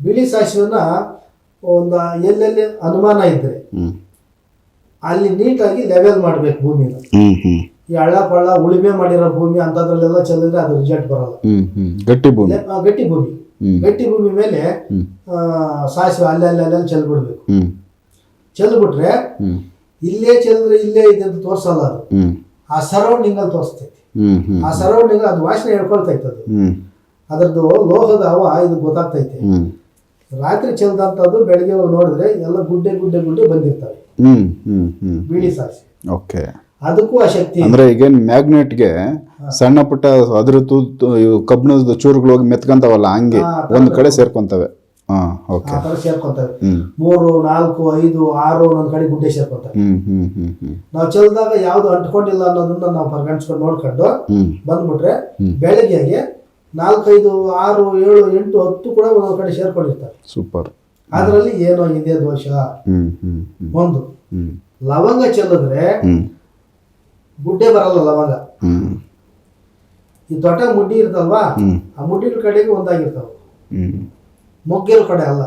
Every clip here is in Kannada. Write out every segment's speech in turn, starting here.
ಬಿಳಿ ಸಾಸಿವೆನ ಒಂದು ಎಲ್ಲೆಲ್ಲಿ ಅನುಮಾನ ಇದ್ರೆ ಅಲ್ಲಿ ನೀಟಾಗಿ ಲೆವೆಲ್ ಮಾಡ್ಬೇಕು ಭೂಮಿನ. ಈ ಹಳ್ಳ ಪಳ್ಳ ಉಳಿಮೆ ಮಾಡಿರೋ ಭೂಮಿ ಅಂತದ್ರಲ್ಲೆಲ್ಲ ಚೆಲ್ಲಿದ್ರೆ ಅದು ರಿಜಲ್ಟ್ ಬರಲ್ಲ. ಗಟ್ಟಿ ಭೂಮಿ. ಗಟ್ಟಿ ಭೂಮಿ. ಗಟ್ಟಿ ಭೂಮಿ ಮೇಲೆ ಸಾಸಿವೆ ಅಲ್ಲೇ ಅಲ್ಲೇ ಅಲ್ಲೇ ಚೆಲ್ಬಿಡ್ಬೇಕು. ಚೆಲ್ಬಿಟ್ರೆ ಇಲ್ಲೇ ಚೆಲ್ಲಿದ್ರೆ ಇಲ್ಲೇ ಇದೆ ಅಂತ ತೋರ್ಸಲ್ಲ ಅದು. ಆ ಸರೌಂಡಿಂಗ್ ಅಲ್ಲಿ ತೋರಿಸ್ತೈತಿ ಆ ಸರೌಂಡಿಂಗ್ ಅದು ವಾಸನೆ ಹೇಳ್ಕೊಳ್ತೈತೆ ಅದು ಅದರದ್ದು ಲೋಹದ ಹವ ಇದು ಗೊತ್ತಾಗ್ತೈತೆ. ರಾತ್ರಿ ಚೆಲ್ದಂಥದ್ದು ಬೆಳಿಗ್ಗೆ ನೋಡಿದ್ರೆ ಎಲ್ಲ ಗುಡ್ಡೆ ಗುಡ್ಡೆ ಗುಡ್ಡೆ ಬಂದಿರ್ತವೆ. ಹ್ಮ್ ಹ್ಮ್ ಹ್ಮ್. ಬಿಳಿ ಸಾಸಿ ಓಕೆ. ಅದಕ್ಕೂ ಆ ಶಕ್ತಿ. ಅಂದ್ರೆ ಈಗ ಮ್ಯಾಗ್ನೆಟ್ಗೆ ಸಣ್ಣ ಪುಟ್ಟ ಅದ್ರ ತೂತು ಇವು ಕಬ್ಬಿಣದ ಚೂರುಗಳು ಹೋಗಿ ಮೆತ್ಕೊಂತಾವಲ್ಲ ಹಂಗೆ ಒಂದ್ ಕಡೆ ಸೇರ್ಕೊಂತವೆ. ಓಕೆ. ಸೇರ್ಕೊಂತವೆ. ಮೂರು ನಾಲ್ಕು ಐದು ಆರು ಒಂದೊಂದು ಕಡೆ ಗುಡ್ಡೆ ಸೇರ್ಕೊಂತವೆ. ಹ್ಮ್ ಹ್ಮ್ ಹ್ಮ್ ಹ್ಮ್. ನಾವು ಚೆಲ್ದಾಗ ಯಾವ್ದು ಅಂಟ್ಕೊಂಡಿಲ್ಲ ಅನ್ನೋದನ್ನ ನಾವು ಪರಿಗಣಿಸ್ಕೊಂಡು ನೋಡ್ಕೊಂಡು ಬಂದ್ಬಿಟ್ರೆ. ಬೆಳಗ್ಗೆಗೆ ನಾಲ್ಕೈದು ಆರು ಏಳು ಎಂಟು ಹತ್ತು ಕೂಡ ಒಂದೊಂದು ಕಡೆ ಸೇರ್ಕೊಂಡಿರ್ತಾರೆ. ಸೂಪರ್. ಅದರಲ್ಲಿ ಏನೋ ಇದೆ ದೋಷ ಒಂದು ಲವಂಗ ಚೆಲ್ಲಿದ್ರೆ ಗುಡ್ಡೆ ಬರಲ್ಲ ಲವಂಗ. ಈ ದೊಡ್ಡ ಮುಡ್ಡಿ ಇರ್ತಲ್ವಾ ಆ ಮುಡ್ಡಿನ ಕಡೆಗೆ ಒಂದಾಗಿರ್ತಾವ. ಹ್ಮ್. ಮೊಗ್ಗಿರೋ ಕಡೆ ಅಲ್ಲ.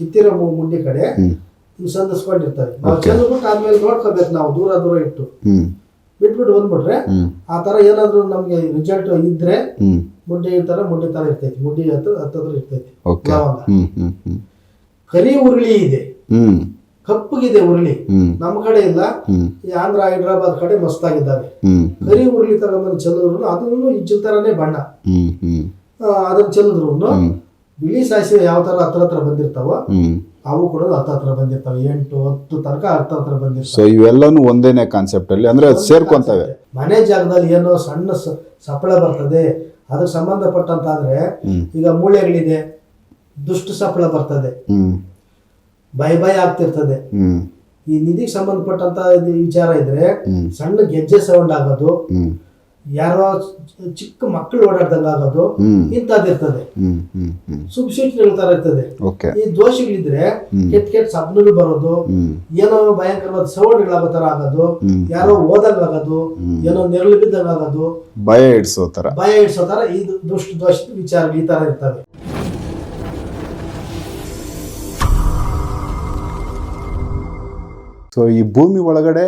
ಕಿತ್ತಿರೋ ಮುಡ್ಡಿ ಕಡೆ ಸಂದಿಸ್ಕೊಂಡಿರ್ತಾರೆ ಇವು ಸಂಧಿಸ್ಕೊಂಡಿರ್ತವೆ ನಾವು. ಚೆಲ್ಬಿಟ್ಟು ಆದ್ಮೇಲೆ ನೋಡ್ಕೋಬೇಕು ನಾವು ದೂರ ದೂರ ಇಟ್ಟು. ಬಿಟ್ಬಿಟ್ಟು ಬಂದ್ಬಿಟ್ರೆ ಆ ತರ ಏನಾದ್ರೂ ನಮ್ಗೆ ರಿಸಲ್ಟ್ ಇದ್ರೆ ಮುಡ್ಡಿ ತರ ಥರ ಮುಡ್ಡಿ ಥರ ಇರ್ತೈತಿ. ಮುಡ್ಡಿ ಹತ್ರ ಹತ್ತತ್ರ ಇರ್ತೈತಿ ಲವಂಗ. ಕರಿ ಉರುಳಿ ಇದೆ. ಹ್ಮ್. ಕಪ್ಪಗಿದೆ ಉರುಳಿ. ನಮ್ಮ ಕಡೆ ಇಲ್ಲ. ಆಂಧ್ರ ಹೈದ್ರಾಬಾದ್ ಕಡೆ ಮಸ್ತಾಗಿದ್ದಾವೆ. ಹ್ಮ್ ಕರಿ ಉರುಳಿ ಬಂದ್ ಚೆಲ್ಲಿದ್ರು ಅದನ್ನು ಇಜ್ಜಲ್ ತರನೇ ಬಣ್ಣ. ಹ್ಮ್ ಹ್ಮ್. ಆ, ಅದನ್ನ ಚೆಲ್ಲಿದ್ರು ಬಿಳಿ ಸಾಸಿವೆ ಯಾವ ತರ ಹತ್ರ ಹತ್ರ ಬಂದಿರ್ತಾವ ಹ್ಮ್. ಅವು ಕೂಡ ಹತ್ತ ಹತ್ರ ಬಂದಿರ್ತಾವೆ. ಎಂಟು ಹತ್ತು ತನಕ ಹತ್ತ ಹತ್ರ ಬಂದಿರ್ತಾವೆ. ಸೊ ಇವೆಲ್ಲನೂ ಒಂದೇನೆ ಕಾನ್ಸೆಪ್ಟ್ ಅಲ್ಲಿ ಅಂದ್ರೆ ಸೇರ್ಕೊಂತಾವೆ. ಮನೆ ಜಾಗದಲ್ಲಿ ಏನೋ ಸಣ್ಣ ಸಪ್ಪಳ ಬರ್ತದೆ. ಅದಕ್ಕೆ ಸಂಬಂಧಪಟ್ಟಂತಾದ್ರೆ ಈಗ ಮೂಳೆಗಳಿದೆ ದುಷ್ಟ ಸಫಲ ಬರ್ತದೆ. ಹ್ಮ್. ಭಯ ಭಯ ಆಗ್ತಿರ್ತದೆ. ಈ ನಿಧಿಗೆ ಸಂಬಂಧಪಟ್ಟಂತ ವಿಚಾರ ಇದ್ರೆ ಸಣ್ಣ ಗೆಜ್ಜೆ ಸೌಂಡ್ ಆಗೋದು. ಯಾರೋ ಚಿಕ್ಕ ಮಕ್ಕಳು ಓಡಾಡ್ದಂಗಾಗೋದು ಇಂಥದ್ದಿರ್ತದೆ ಹ್ಮ್. ಹ್ಮ್ ಹ್ಮ್ ಶುಭ ಸೂಚನೆಗಳ ತರ ಇರ್ತದೆ. ಈ ದೋಷಗಳಿದ್ರೆ. ಕೆಟ್ಟ ಕೆಟ್ಟ ಸಪ್ನಗಳು ಬರೋದು ಏನೋ ಭಯಂಕರವಾದ ಸೌಂಡ್ಗಳಾಗೋ ತರ ಆಗೋದು ಯಾರೋ ಓದಂಗಾಗೋದು ಏನೋ ನೆರಳು ಬಿದ್ದಂಗಾಗೋದು ಭಯ ಇಡ್ಸೋ ತರ. ಭಯ ಇಡ್ಸೋ ತರ ಈ ದುಷ್ಟ ದೋಷ ವಿಚಾರ ಈ ತರ ಇರ್ತವೆ. ಸೊ ಈ ಭೂಮಿ ಒಳಗಡೆ.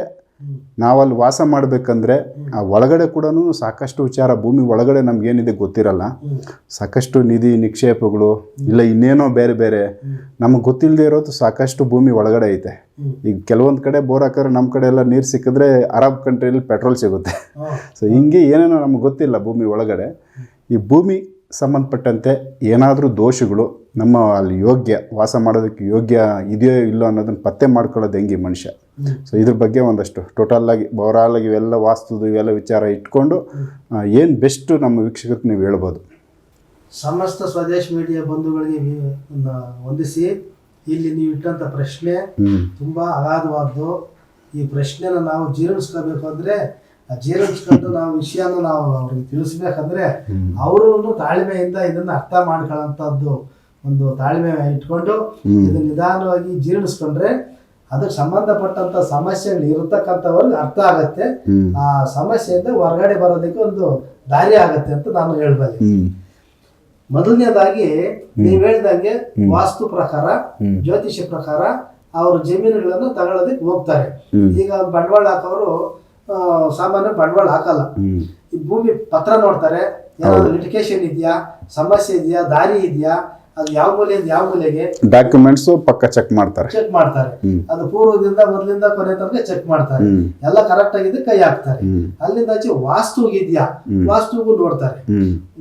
ನಾವಲ್ಲಿ ವಾಸ ಮಾಡಬೇಕಂದ್ರೆ ಆ ಒಳಗಡೆ ಕೂಡ ಸಾಕಷ್ಟು ವಿಚಾರ ಭೂಮಿ ಒಳಗಡೆ ನಮಗೇನಿದೆ ಗೊತ್ತಿರಲ್ಲ. ಸಾಕಷ್ಟು ನಿಧಿ ನಿಕ್ಷೇಪಗಳು ಇಲ್ಲ ಇನ್ನೇನೋ ಬೇರೆ ಬೇರೆ ನಮಗೆ ಗೊತ್ತಿಲ್ಲದೆ ಇರೋದು ಸಾಕಷ್ಟು ಭೂಮಿ ಒಳಗಡೆ ಐತೆ. ಈಗ ಕೆಲವೊಂದು ಕಡೆ ಬೋರ್ ಹಾಕಿದ್ರೆ ನಮ್ಮ ಕಡೆ ಎಲ್ಲ ನೀರು ಸಿಕ್ಕಿದ್ರೆ ಅರಬ್ ಕಂಟ್ರಿಯಲ್ಲಿ ಪೆಟ್ರೋಲ್ ಸಿಗುತ್ತೆ. ಸೊ ಹಿಂಗೆ ಏನೇನೋ ನಮ್ಗೆ ಗೊತ್ತಿಲ್ಲ ಭೂಮಿ ಒಳಗಡೆ ಈ ಭೂಮಿ ಸಂಬಂಧಪಟ್ಟಂತೆ ಏನಾದರೂ ದೋಷಗಳು ನಮ್ಮ ಅಲ್ಲಿ ಯೋಗ್ಯ ವಾಸ ಮಾಡೋದಕ್ಕೆ ಯೋಗ್ಯ ಇದೆಯೋ ಇಲ್ಲೋ ಅನ್ನೋದನ್ನು ಪತ್ತೆ ಮಾಡ್ಕೊಳ್ಳೋದು ಹೆಂಗೆ ಮನುಷ್ಯ. ಸೊ ಇದ್ರ ಬಗ್ಗೆ ಒಂದಷ್ಟು ಟೋಟಲ್ ಆಗಿ ಇವೆಲ್ಲ ವಾಸ್ತುದು ಇವೆಲ್ಲ ವಿಚಾರ ಇಟ್ಕೊಂಡು ಏನು ಬೆಸ್ಟ್ ನಮ್ಮ ವೀಕ್ಷಕರಿಗೆ ನೀವು ಹೇಳ್ಬೋದು? ಸಮಸ್ತ ಸ್ವದೇಶ ಮೀಡಿಯಾ ಬಂಧುಗಳಿಗೆ ವಂದಿಸಿ ಇಲ್ಲಿ ನೀವು ಇಟ್ಟಂಥ ಪ್ರಶ್ನೆ ತುಂಬ ಅಗಾಧವಾದ್ದು. ಈ ಪ್ರಶ್ನೆನ ನಾವು ಜೀರ್ಣಿಸ್ಕೋಬೇಕು ಅಂದ್ರೆ ಜೀರ್ಣಿಸ್ಕೊಂಡು ನಾವು ವಿಷಯನ ನಾವು ಅವ್ರಿಗೆ ತಿಳಿಸ್ಬೇಕಂದ್ರೆ ಅವರು ತಾಳ್ಮೆಯಿಂದ ಇದನ್ನ ಅರ್ಥ ಮಾಡ್ಕೊಳ್ಳೋಂಥದ್ದು ಒಂದು ತಾಳ್ಮೆ ಇಟ್ಕೊಂಡು. ಇದನ್ನ ನಿಧಾನವಾಗಿ ಜೀರ್ಣಿಸ್ಕೊಂಡ್ರೆ ಅದಕ್ಕೆ ಸಂಬಂಧಪಟ್ಟಂತ ಸಮಸ್ಯೆಗಳು ಇರತಕ್ಕಂಥವ್ರಿಗೆ ಅರ್ಥ ಆಗತ್ತೆ. ಆ ಸಮಸ್ಯೆಯಿಂದ ಹೊರಗಡೆ ಬರೋದಕ್ಕೆ ಒಂದು ದಾರಿ ಆಗತ್ತೆ ಅಂತ ನಾನು ಹೇಳ್ಬಲ್ಲೆ. ಮೊದಲನೇದಾಗಿ ನೀವ್ ಹೇಳ್ದಂಗೆ ವಾಸ್ತು ಪ್ರಕಾರ. ಜ್ಯೋತಿಷ್ಯ ಪ್ರಕಾರ ಅವ್ರ ಜಮೀನುಗಳನ್ನು ತಗೊಳ್ಳೋದಕ್ಕೆ ಹೋಗ್ತಾರೆ. ಈಗ ಬಂಡವಾಳ ಹಾಕೋರು ಸಾಮಾನ್ಯ ಬಂಡವಾಳ ಹಾಕಲ್ಲ. ಈ ಭೂಮಿ ಪತ್ರ ನೋಡ್ತಾರೆ ಏನಾದ್ರು ಲಿಟಿಕೇಶನ್ ಇದೆಯಾ ಸಮಸ್ಯೆ ಇದೆಯಾ ದಾರಿ ಇದೆಯಾ ಅದು ಯಾವ ಮೂಲೆಯಿಂದ ಯಾವ ಮೂಲೆಗೆ? ಡಾಕ್ಯುಮೆಂಟ್ಸ್ ಪಕ್ಕ ಚೆಕ್ ಮಾಡ್ತಾರೆ. ಚೆಕ್ ಮಾಡ್ತಾರೆ. ಅದು ಪೂರ್ವದಿಂದ ಮೊದಲಿಂದ ಕೊನೆ ತನಕ ಚೆಕ್ ಮಾಡ್ತಾರೆ. ಎಲ್ಲ ಕರೆಕ್ಟ್ ಆಗಿದೆ ಕೈ ಹಾಕ್ತಾರೆ. ಅಲ್ಲಿಂದ ಆಚೆ ವಾಸ್ತುಗಿದ್ಯಾ. ವಾಸ್ತುಗೂ ನೋಡ್ತಾರೆ.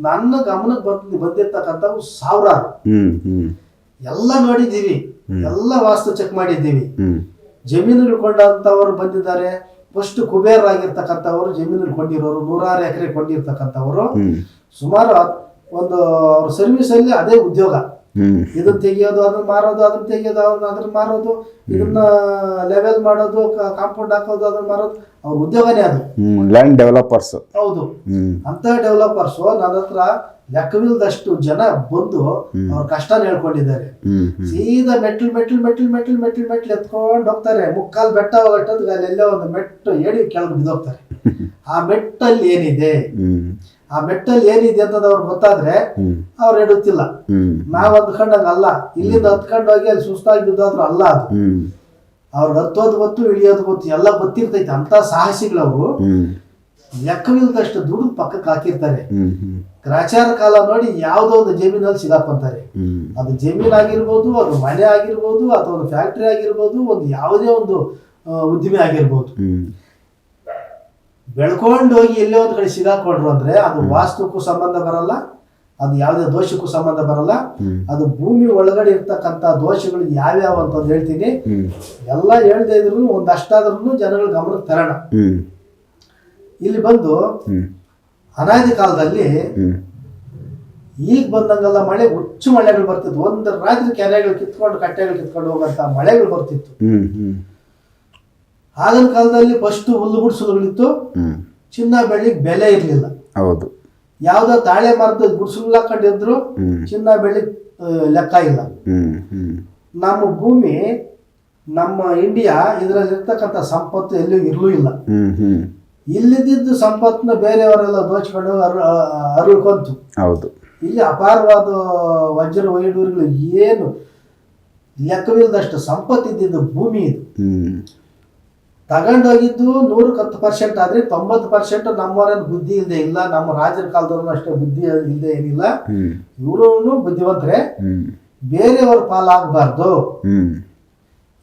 ನನ್ನ ಗಮನಕ್ಕೆ ಬಂದ್ ಬಂದಿರ್ತಕ್ಕಂಥವು ಸಾವಿರಾರು. ಎಲ್ಲ ನೋಡಿದ್ದೀವಿ. ಎಲ್ಲ ವಾಸ್ತು ಚೆಕ್ ಮಾಡಿದ್ದೀವಿ. ಜಮೀನು ಜಮೀನುಗಳು ಕೊಂಡಂತವರು ಬಂದಿದ್ದಾರೆ. ಫಸ್ಟ್ ಕುಬೇರರಾಗಿರ್ತಕ್ಕಂಥವ್ರು ಜಮೀನಲ್ಲಿ ಕೊಂಡಿರೋರು ನೂರಾರು ಎಕರೆ ಕೊಂಡಿರ್ತಕ್ಕಂಥವ್ರು. ಸುಮಾರು ಒಂದು ಅವ್ರ ಸರ್ವಿಸ್ ಅಲ್ಲಿ ಅದೇ ಉದ್ಯೋಗ. ಇದನ್ನ ತೆಗಿಯೋದು ಅದನ್ನ ಮಾರೋದು ಅದನ್ನ ತೆಗಿಯೋದು ಅವ್ರನ್ನ ಅದನ್ನ ಮಾರೋದು ಇದನ್ನ ಲೆವೆಲ್ ಮಾಡೋದು ಕಾಂಪೌಂಡ್ ಹಾಕೋದು ಅದನ್ನ ಮಾರೋದು ಅವ್ರ ಉದ್ಯೋಗನೇ ಅದು. ಲ್ಯಾಂಡ್ ಡೆವಲಪರ್ಸ್ ಹೌದು. ಅಂತ ಡೆವಲಪರ್ಸ್ ನನ್ನ ಹತ್ರ ಲೆಕ್ಕವಿಲ್ಲದಷ್ಟು ಜನ ಬಂದು ಅವ್ರ ಕಷ್ಟ ಹೇಳ್ಕೊಂಡಿದ್ದಾರೆ. ಸೀದಾ ಮೆಟ್ಲು ಮೆಟ್ಲು ಮೆಟ್ಲು ಮೆಟ್ಲು ಮೆಟ್ಲು ಮೆಟ್ಲು ಎತ್ಕೊಂಡು ಹೋಗ್ತಾರೆ. ಮುಕ್ಕಾಲ್ ಬೆಟ್ಟ ಹೋಗಟ್ಟೋದು ಅಲ್ಲೆಲ್ಲೋ ಒಂದು ಮೆಟ್ಟು ಹೇಳಿ ಕೆಳಗೆ ಬಿದ್ದೋಗ್ತಾರೆ. ಆ ಮೆಟ್ಟಲ್ಲಿ ಏನಿದೆ? ಆ ಮೆಟ್ಟಲ್ಲಿ ಏನಿದೆ ಅಂತದ್ ಅವ್ರು ಗೊತ್ತಾದ್ರೆ ಅವ್ರು ಎಡುತ್ತಿಲ್ಲ ಹ್ಮ್. ನಾವ್ ಅಂದ್ಕೊಂಡಂಗ ಅಲ್ಲ. ಇಲ್ಲಿಂದ ಹತ್ಕೊಂಡು ಹೋಗಿ ಅಲ್ಲಿ ಸುಸ್ತಾಗಿ ಬಿದ್ದಾದ್ರು ಅಲ್ಲ ಅದು. ಅವ್ರು ಅವ್ರಿಗೆ ಹತ್ತೋದು ಗೊತ್ತು ಇಳಿಯೋದು ಗೊತ್ತು ಎಲ್ಲ ಗೊತ್ತಿರ್ತೈತೆ. ಅಂತ ಸಾಹಸಿಗಳವರು. ಹ್ಮ್. ಲೆಕ್ಕವಿಲ್ಲದಷ್ಟು ದುಡ್ಡು ಪಕ್ಕಕ್ಕೆ ಹಾಕಿರ್ತಾರೆ. ಗ್ರಾಚಾರ ಕಾಲ ನೋಡಿ ಯಾವುದೋ ಒಂದು ಜಮೀನಲ್ಲಿ ಸಿಗಾಕೊಂತಾರೆ ಅದು ಜಮೀನ್ ಆಗಿರ್ಬೋದು ಅದು ಮನೆ ಆಗಿರ್ಬೋದು ಅಥವಾ ಒಂದು ಫ್ಯಾಕ್ಟ್ರಿ ಆಗಿರ್ಬೋದು ಒಂದು ಯಾವುದೇ ಒಂದು ಉದ್ದಿಮೆ ಆಗಿರ್ಬೋದು. ಬೆಳ್ಕೊಂಡು ಹೋಗಿ ಎಲ್ಲೇ ಒಂದು ಕಡೆ ಸಿಗಾಕೊಂಡ್ರು ಅಂದ್ರೆ ಅದು ವಾಸ್ತುಕ್ಕೂ ಸಂಬಂಧ ಬರಲ್ಲ ಅದು ಯಾವುದೇ ದೋಷಕ್ಕೂ ಸಂಬಂಧ ಬರಲ್ಲ ಅದು ಭೂಮಿ ಒಳಗಡೆ ಇರ್ತಕ್ಕಂಥ ದೋಷಗಳು ಯಾವ್ಯಾವ ಅಂತ ಹೇಳ್ತೀನಿ. ಎಲ್ಲ ಹೇಳ್ದೇ ಇದ್ರು ಒಂದಷ್ಟಾದ್ರೂ ಜನಗಳ ಗಮನಕ್ಕೆ ತರೋಣ. ಇಲ್ಲಿ ಬಂದು ಅನಾದಿ ಕಾಲದಲ್ಲಿ ಈಗ ಬಂದಂಗೆಲ್ಲ ಮಳೆ ಹುಚ್ಚು ಮಳೆಗಳು ಬರ್ತಿತ್ತು ಒಂದು ರಾತ್ರಿ ಕೆರೆಗಳು ಕಿತ್ಕೊಂಡು ಕಟ್ಟೆಗಳು ಕಿತ್ಕೊಂಡು ಹೋಗಂತ ಮಳೆಗಳು ಬರ್ತಿತ್ತು. ಆಗಿನ ಕಾಲದಲ್ಲಿ ಫಸ್ಟ್ ಹುಲ್ಲು ಗುಡಿಸಲುಗಳಿತ್ತು ಚಿನ್ನ ಬೆಳ್ಳಿಗೆ ಬೆಲೆ ಇರಲಿಲ್ಲ. ಹೌದು. ಯಾವ್ದೋ ತಾಳೆ ಮರದ ಗುಡಿಸಲು ಹಾಕೊಂಡಿದ್ರು ಚಿನ್ನ ಬೆಳ್ಳಿ ಲೆಕ್ಕ ಇಲ್ಲ. ನಮ್ಮ ಭೂಮಿ ನಮ್ಮ ಇಂಡಿಯಾ ಇದರಲ್ಲಿ ಇರ್ತಕ್ಕಂಥ ಸಂಪತ್ತು ಎಲ್ಲೂ ಇರಲೂ ಇಲ್ಲ. ಇಲ್ಲಿದ್ದಿದ್ದು ಸಂಪತ್ತನ್ನ ಬೇರೆಯವರೆಲ್ಲ ದೋಚ್ಕೊಂಡು ಅರು ಅರುಳ್ಕೊಂತು ಹೌದು. ಇಲ್ಲಿ ಅಪಾರವಾದ ವಜ್ರ ವೈಡೂರುಗಳು ಏನು ಲೆಕ್ಕವಿಲ್ಲದಷ್ಟು ಸಂಪತ್ತಿದ್ದಿದ್ದು ಭೂಮಿ ಇದು. ತಗೊಂಡೋಗಿದ್ದು ನೂರಕ್ಕೆ ಹತ್ತು ಪರ್ಸೆಂಟ್ ಆದ್ರೆ ತೊಂಬತ್ತು ಪರ್ಸೆಂಟ್ ನಮ್ಮವರೇನು ಬುದ್ಧಿ ಇಲ್ಲದೆ ಇಲ್ಲ ನಮ್ಮ ರಾಜರ ಕಾಲದವ್ರು ಅಷ್ಟೇ ಬುದ್ಧಿ ಇಲ್ಲದೆ ಏನಿಲ್ಲ. ಇವರು ಬುದ್ಧಿವಂತರೇ. ಬೇರೆಯವ್ರ ಪಾಲಾಗಬಾರ್ದು.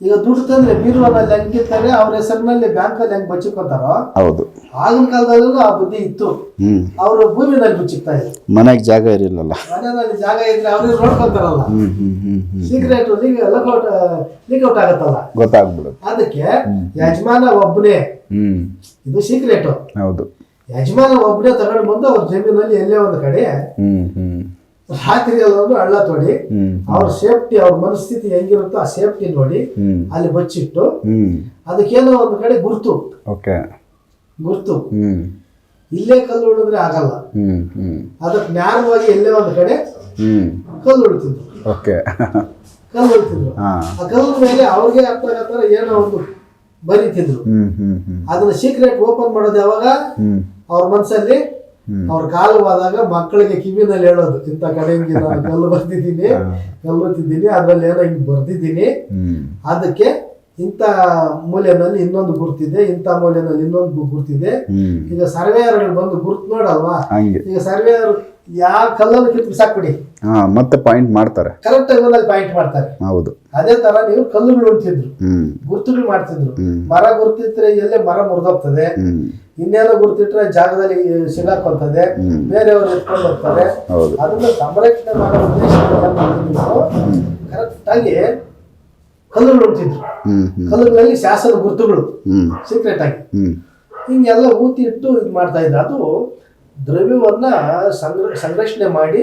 ಈಗ ದುಡ್ಡು ತಂದ್ರೆ ಬೀರುವನಲ್ಲಿ ಹೆಂಗಿರ್ತಾರೆ ಅವ್ರ ಹೆಸರಿನಲ್ಲಿ ಬ್ಯಾಂಕಲ್ಲಿ ಹೆಂಗ್ ಬಚ್ಚಿಕೊಂತಾರೋ ಹೌದು. ಆಗಿನ ಕಾಲದಲ್ಲೂ ಆ ಬುದ್ಧಿ ಇತ್ತು. ಅವರು ಭೂಮಿನಲ್ಲಿ ಬಚ್ಚಿಕ್ತಾ ಇದ್ರು. ಮನೆಗೆ ಜಾಗ ಇರಲಿಲ್ಲ ಮನೆಯಲ್ಲಿ ಜಾಗ ಇದ್ರೆ ಅವ್ರಿಗೆ ನೋಡ್ಕೊಂತಾರಲ್ಲ. ಸೀಕ್ರೆಟ್ ಲೀಕ್ ಲಕೌಟ್ ಲೀಕ್ ಔಟ್ ಆಗತ್ತಲ್ಲ. ಗೊತ್ತಾಗ್ಬಿಡುತ್ತೆ. ಅದಕ್ಕೆ ಯಜಮಾನ ಒಬ್ಬನೇ ಇದು ಸೀಕ್ರೆಟ್ ಹೌದು. ಯಜಮಾನ ಒಬ್ಬನೇ ತಗೊಂಡು ಬಂದು ಅವ್ರ ಜಮೀನಲ್ಲಿ ಎಲ್ಲೇ ಒಂದು ಕಡೆ ರಾತ್ರಿ ಎಲ್ಲರೂ ಹಳ್ಳ ತೋಡಿ ಅವ್ರ ಸೇಫ್ಟಿ ಅವ್ರ ಮನಸ್ಥಿತಿ ಹೆಂಗಿರುತ್ತೋ ಆ ಸೇಫ್ಟಿ ನೋಡಿ ಅಲ್ಲಿ ಬಚ್ಚಿಟ್ಟು ಅದಕ್ಕೇನೋ ಒಂದು ಕಡೆ ಗುರ್ತು. ಓಕೆ. ಗುರ್ತು. ಇಲ್ಲೇ ಕಲ್ಲು ಉಳಿದ್ರೆ ಆಗಲ್ಲ. ಅದಕ್ಕೆ ನ್ಯಾರವಾಗಿ ಎಲ್ಲೇ ಒಂದು ಕಡೆ ಕಲ್ಲು ಉಳಿತಿದ್ರು. ಓಕೆ. ಕಲ್ಲು ಉಳಿತಿದ್ರು. ಆ ಕಲ್ಲು ಮೇಲೆ ಅವ್ರಿಗೆ ಅರ್ಥ ಆಗತ್ತಾರ ಏನೋ ಒಂದು ಬರೀತಿದ್ರು. ಅದನ್ನ ಸೀಕ್ರೆಟ್ ಓಪನ್ ಮಾಡೋದು ಯಾವಾಗ? ಅವ್ರ ಮನಸ್ಸಲ್ಲಿ ಹ್ಮ್. ಅವ್ರ ಕಾಲು ಹೋದಾಗ ಮಕ್ಕಳಿಗೆ ಕಿವಿನಲ್ಲಿ ಹೇಳೋದು ಇಂಥ ಕಡೆ ನಾನು ಕಲ್ಲು ಬರ್ತಿದ್ದೀನಿ ಕಲ್ಲು ಬರ್ತಿದ್ದೀನಿ ಅದ್ರಲ್ಲಿ ಏನೋ ಹಿಂಗೆ ಬರ್ದಿದ್ದೀನಿ. ಅದಕ್ಕೆ ಇಂಥ ಮೂಲೆಯಲ್ಲಿ ಇನ್ನೊಂದು ಗುರ್ತಿದೆ ಇಂಥ ಮೂಲೆಯಲ್ಲಿ ಇನ್ನೊಂದು ಗುರ್ತಿದೆ. ಈಗ ಸರ್ವೇಯರ್ಗಳು ಬಂದು ಗುರ್ತು ನೋಡಲ್ವಾ? ಈಗ ಸರ್ವೇಯರ್ ಯಾವ ಕಲ್ಲನ್ನು ಕಿತ್ತು ಸಾಕ್ಬಿಡಿ ಹಾ ಮತ್ತೆ ಪಾಯಿಂಟ್ ಮಾಡ್ತಾರೆ. ಕರೆಕ್ಟ್ ಆಗಿ ಪಾಯಿಂಟ್ ಮಾಡ್ತಾರೆ. ಹೌದು. ಅದೇ ತರ ನೀವು ಕಲ್ಲುಗಳು ಉಂಟಿದ್ರು ಗುರುತುಗಳು ಮಾಡ್ತಿದ್ರು. ಮರ ಗುರ್ತಿದ್ರೆ ಎಲ್ಲೇ ಮರ ಮುರಿದೋಗ್ತದೆ. ಇನ್ನೇನೋ ಗುರ್ತಿಟ್ರೆ ಜಾಗದಲ್ಲಿ ಸಿಗಾಕೊಂತದೆ. ಬೇರೆಯವರು ಎತ್ಕೊಂಡು ಹೋಗ್ತಾರೆ. ಅದನ್ನ ಸಂರಕ್ಷಣೆ ಮಾಡೋ ಕರೆಕ್ಟ್ ಆಗಿ ಕಲ್ಲುಗಳು ಹ್ಮ್ ಕಲ್ಲುಗಳಲ್ಲಿ ಶಾಸನ ಗುರುತುಗಳು. ಸೀಕ್ರೆಟ್ ಆಗಿ. ಹಿಂಗೆಲ್ಲ ಊತಿ ಇಟ್ಟು ಇದು ಮಾಡ್ತಾ ಇದ್ರು. ಅದು ದ್ರವ್ಯವನ್ನ ಸಂಗ್ರ ಸಂರಕ್ಷಣೆ ಮಾಡಿ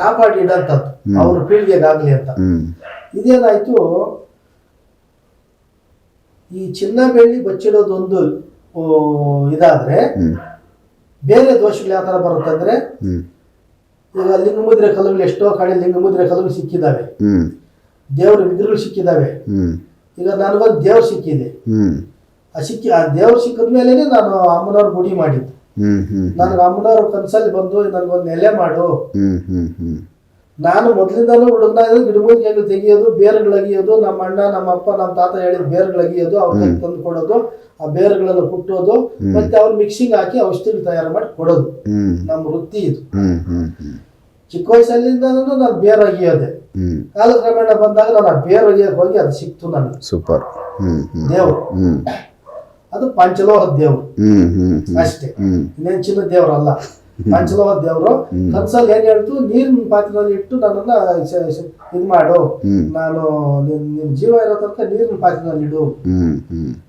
ಕಾಪಾಡಿ ಇಡಂತದ್ದು ಅವ್ರ ಪೀಳಿಗೆಗಾಗ್ಲಿ ಅಂತ. ಇದೇನಾಯ್ತು? ಈ ಚಿನ್ನ ಬೆಳ್ಳಿ ಬಚ್ಚಿಡೋದೊಂದು ಇದಾದ್ರೆ ಬೇರೆ ದೋಷಗಳು ಯಾವ ತರ ಬರುತ್ತೆ ಅಂದ್ರೆ ಈಗ ಲಿಂಗಮುದ್ರೆ ಕಲ್ಲುಗಳು ಎಷ್ಟೋ ಕಡೆ ಲಿಂಗಮುದ್ರೆ ಕಲ್ಲುಗಳು ಸಿಕ್ಕಿದ್ದಾವೆ. ದೇವರ ವಿಗ್ರಹಗಳು ಸಿಕ್ಕಿದ್ದಾವೆ. ಈಗ ನನಗೊಂದು ದೇವ್ರು ಸಿಕ್ಕಿದೆ. ಆ ಸಿಕ್ಕಿ ಆ ದೇವ್ರು ಸಿಕ್ಕಿದ ಮೇಲೆ ನಾನು ಅಮ್ಮನವ್ರ ಗುಡಿ ಮಾಡಿದ್ದು. ನನಗೆ ಅಮ್ಮನವ್ರ ಕನ್ಸಲ್ಲಿ ಬಂದು ನನಗೊಂದು ನೆಲೆ ಮಾಡು. ನಾನು ಮೊದಲಿಂದಲೂ ಹುಡುಗನ ಗಿಡಮೂಲಿಕೆಗಳು ತೆಗಿಯೋದು ಬೇರುಗಳು ಅಗಿಯೋದು ನಮ್ಮ ಅಣ್ಣ ನಮ್ಮ ಅಪ್ಪ ನಮ್ಮ ತಾತ ಹೇಳಿದ ಬೇರುಗಳು ಅಗಿಯೋದು ಅವ್ರ ತಂದು ಕೊಡೋದು ಆ ಬೇರುಗಳನ್ನು ಹುಟ್ಟೋದು ಮತ್ತೆ ಅವ್ರು ಮಿಕ್ಸಿಂಗ್ ಹಾಕಿ ಔಷಧಿ ತಯಾರು ಮಾಡಿ ಕೊಡೋದು. ನಮ್ಮ ವೃತ್ತಿ ಇದು. ಚಿಕ್ಕ ವಯಸ್ಸಲ್ಲಿಂದ ನಾನು ಬೇರು ಅಗಿಯೋದೆ. ಕಾಲಕ್ರಮೇಣ ಬಂದಾಗ ನಾನು ಆ ಬೇರೆ ಅಗಿಯಕ್ಕೆ ಹೋಗಿ ಅದು ಸಿಕ್ತು ನನಗೆ. ಸೂಪರ್. ದೇವರು. ಅದು ಪಂಚಲೋಹ ದೇವರು. ಅಷ್ಟೇ. ಇನ್ನೇನು ಚಿನ್ನ ಪಂಚಲೋಹ ದೇವ್ರು. ಕನ್ಸಲ್ಲಿ ಏನ್ ಹೇಳ್ತು? ನೀರಿನ ಪಾತ್ರದಲ್ಲಿ ಇಟ್ಟು ನನ್ನನ್ನ ಇದು ಮಾಡು ನಾನು ನಿನ್ ಜೀವ ಇರೋ ತನಕ ನೀರಿನ ಪಾತ್ರದಲ್ಲಿ ಇಡು.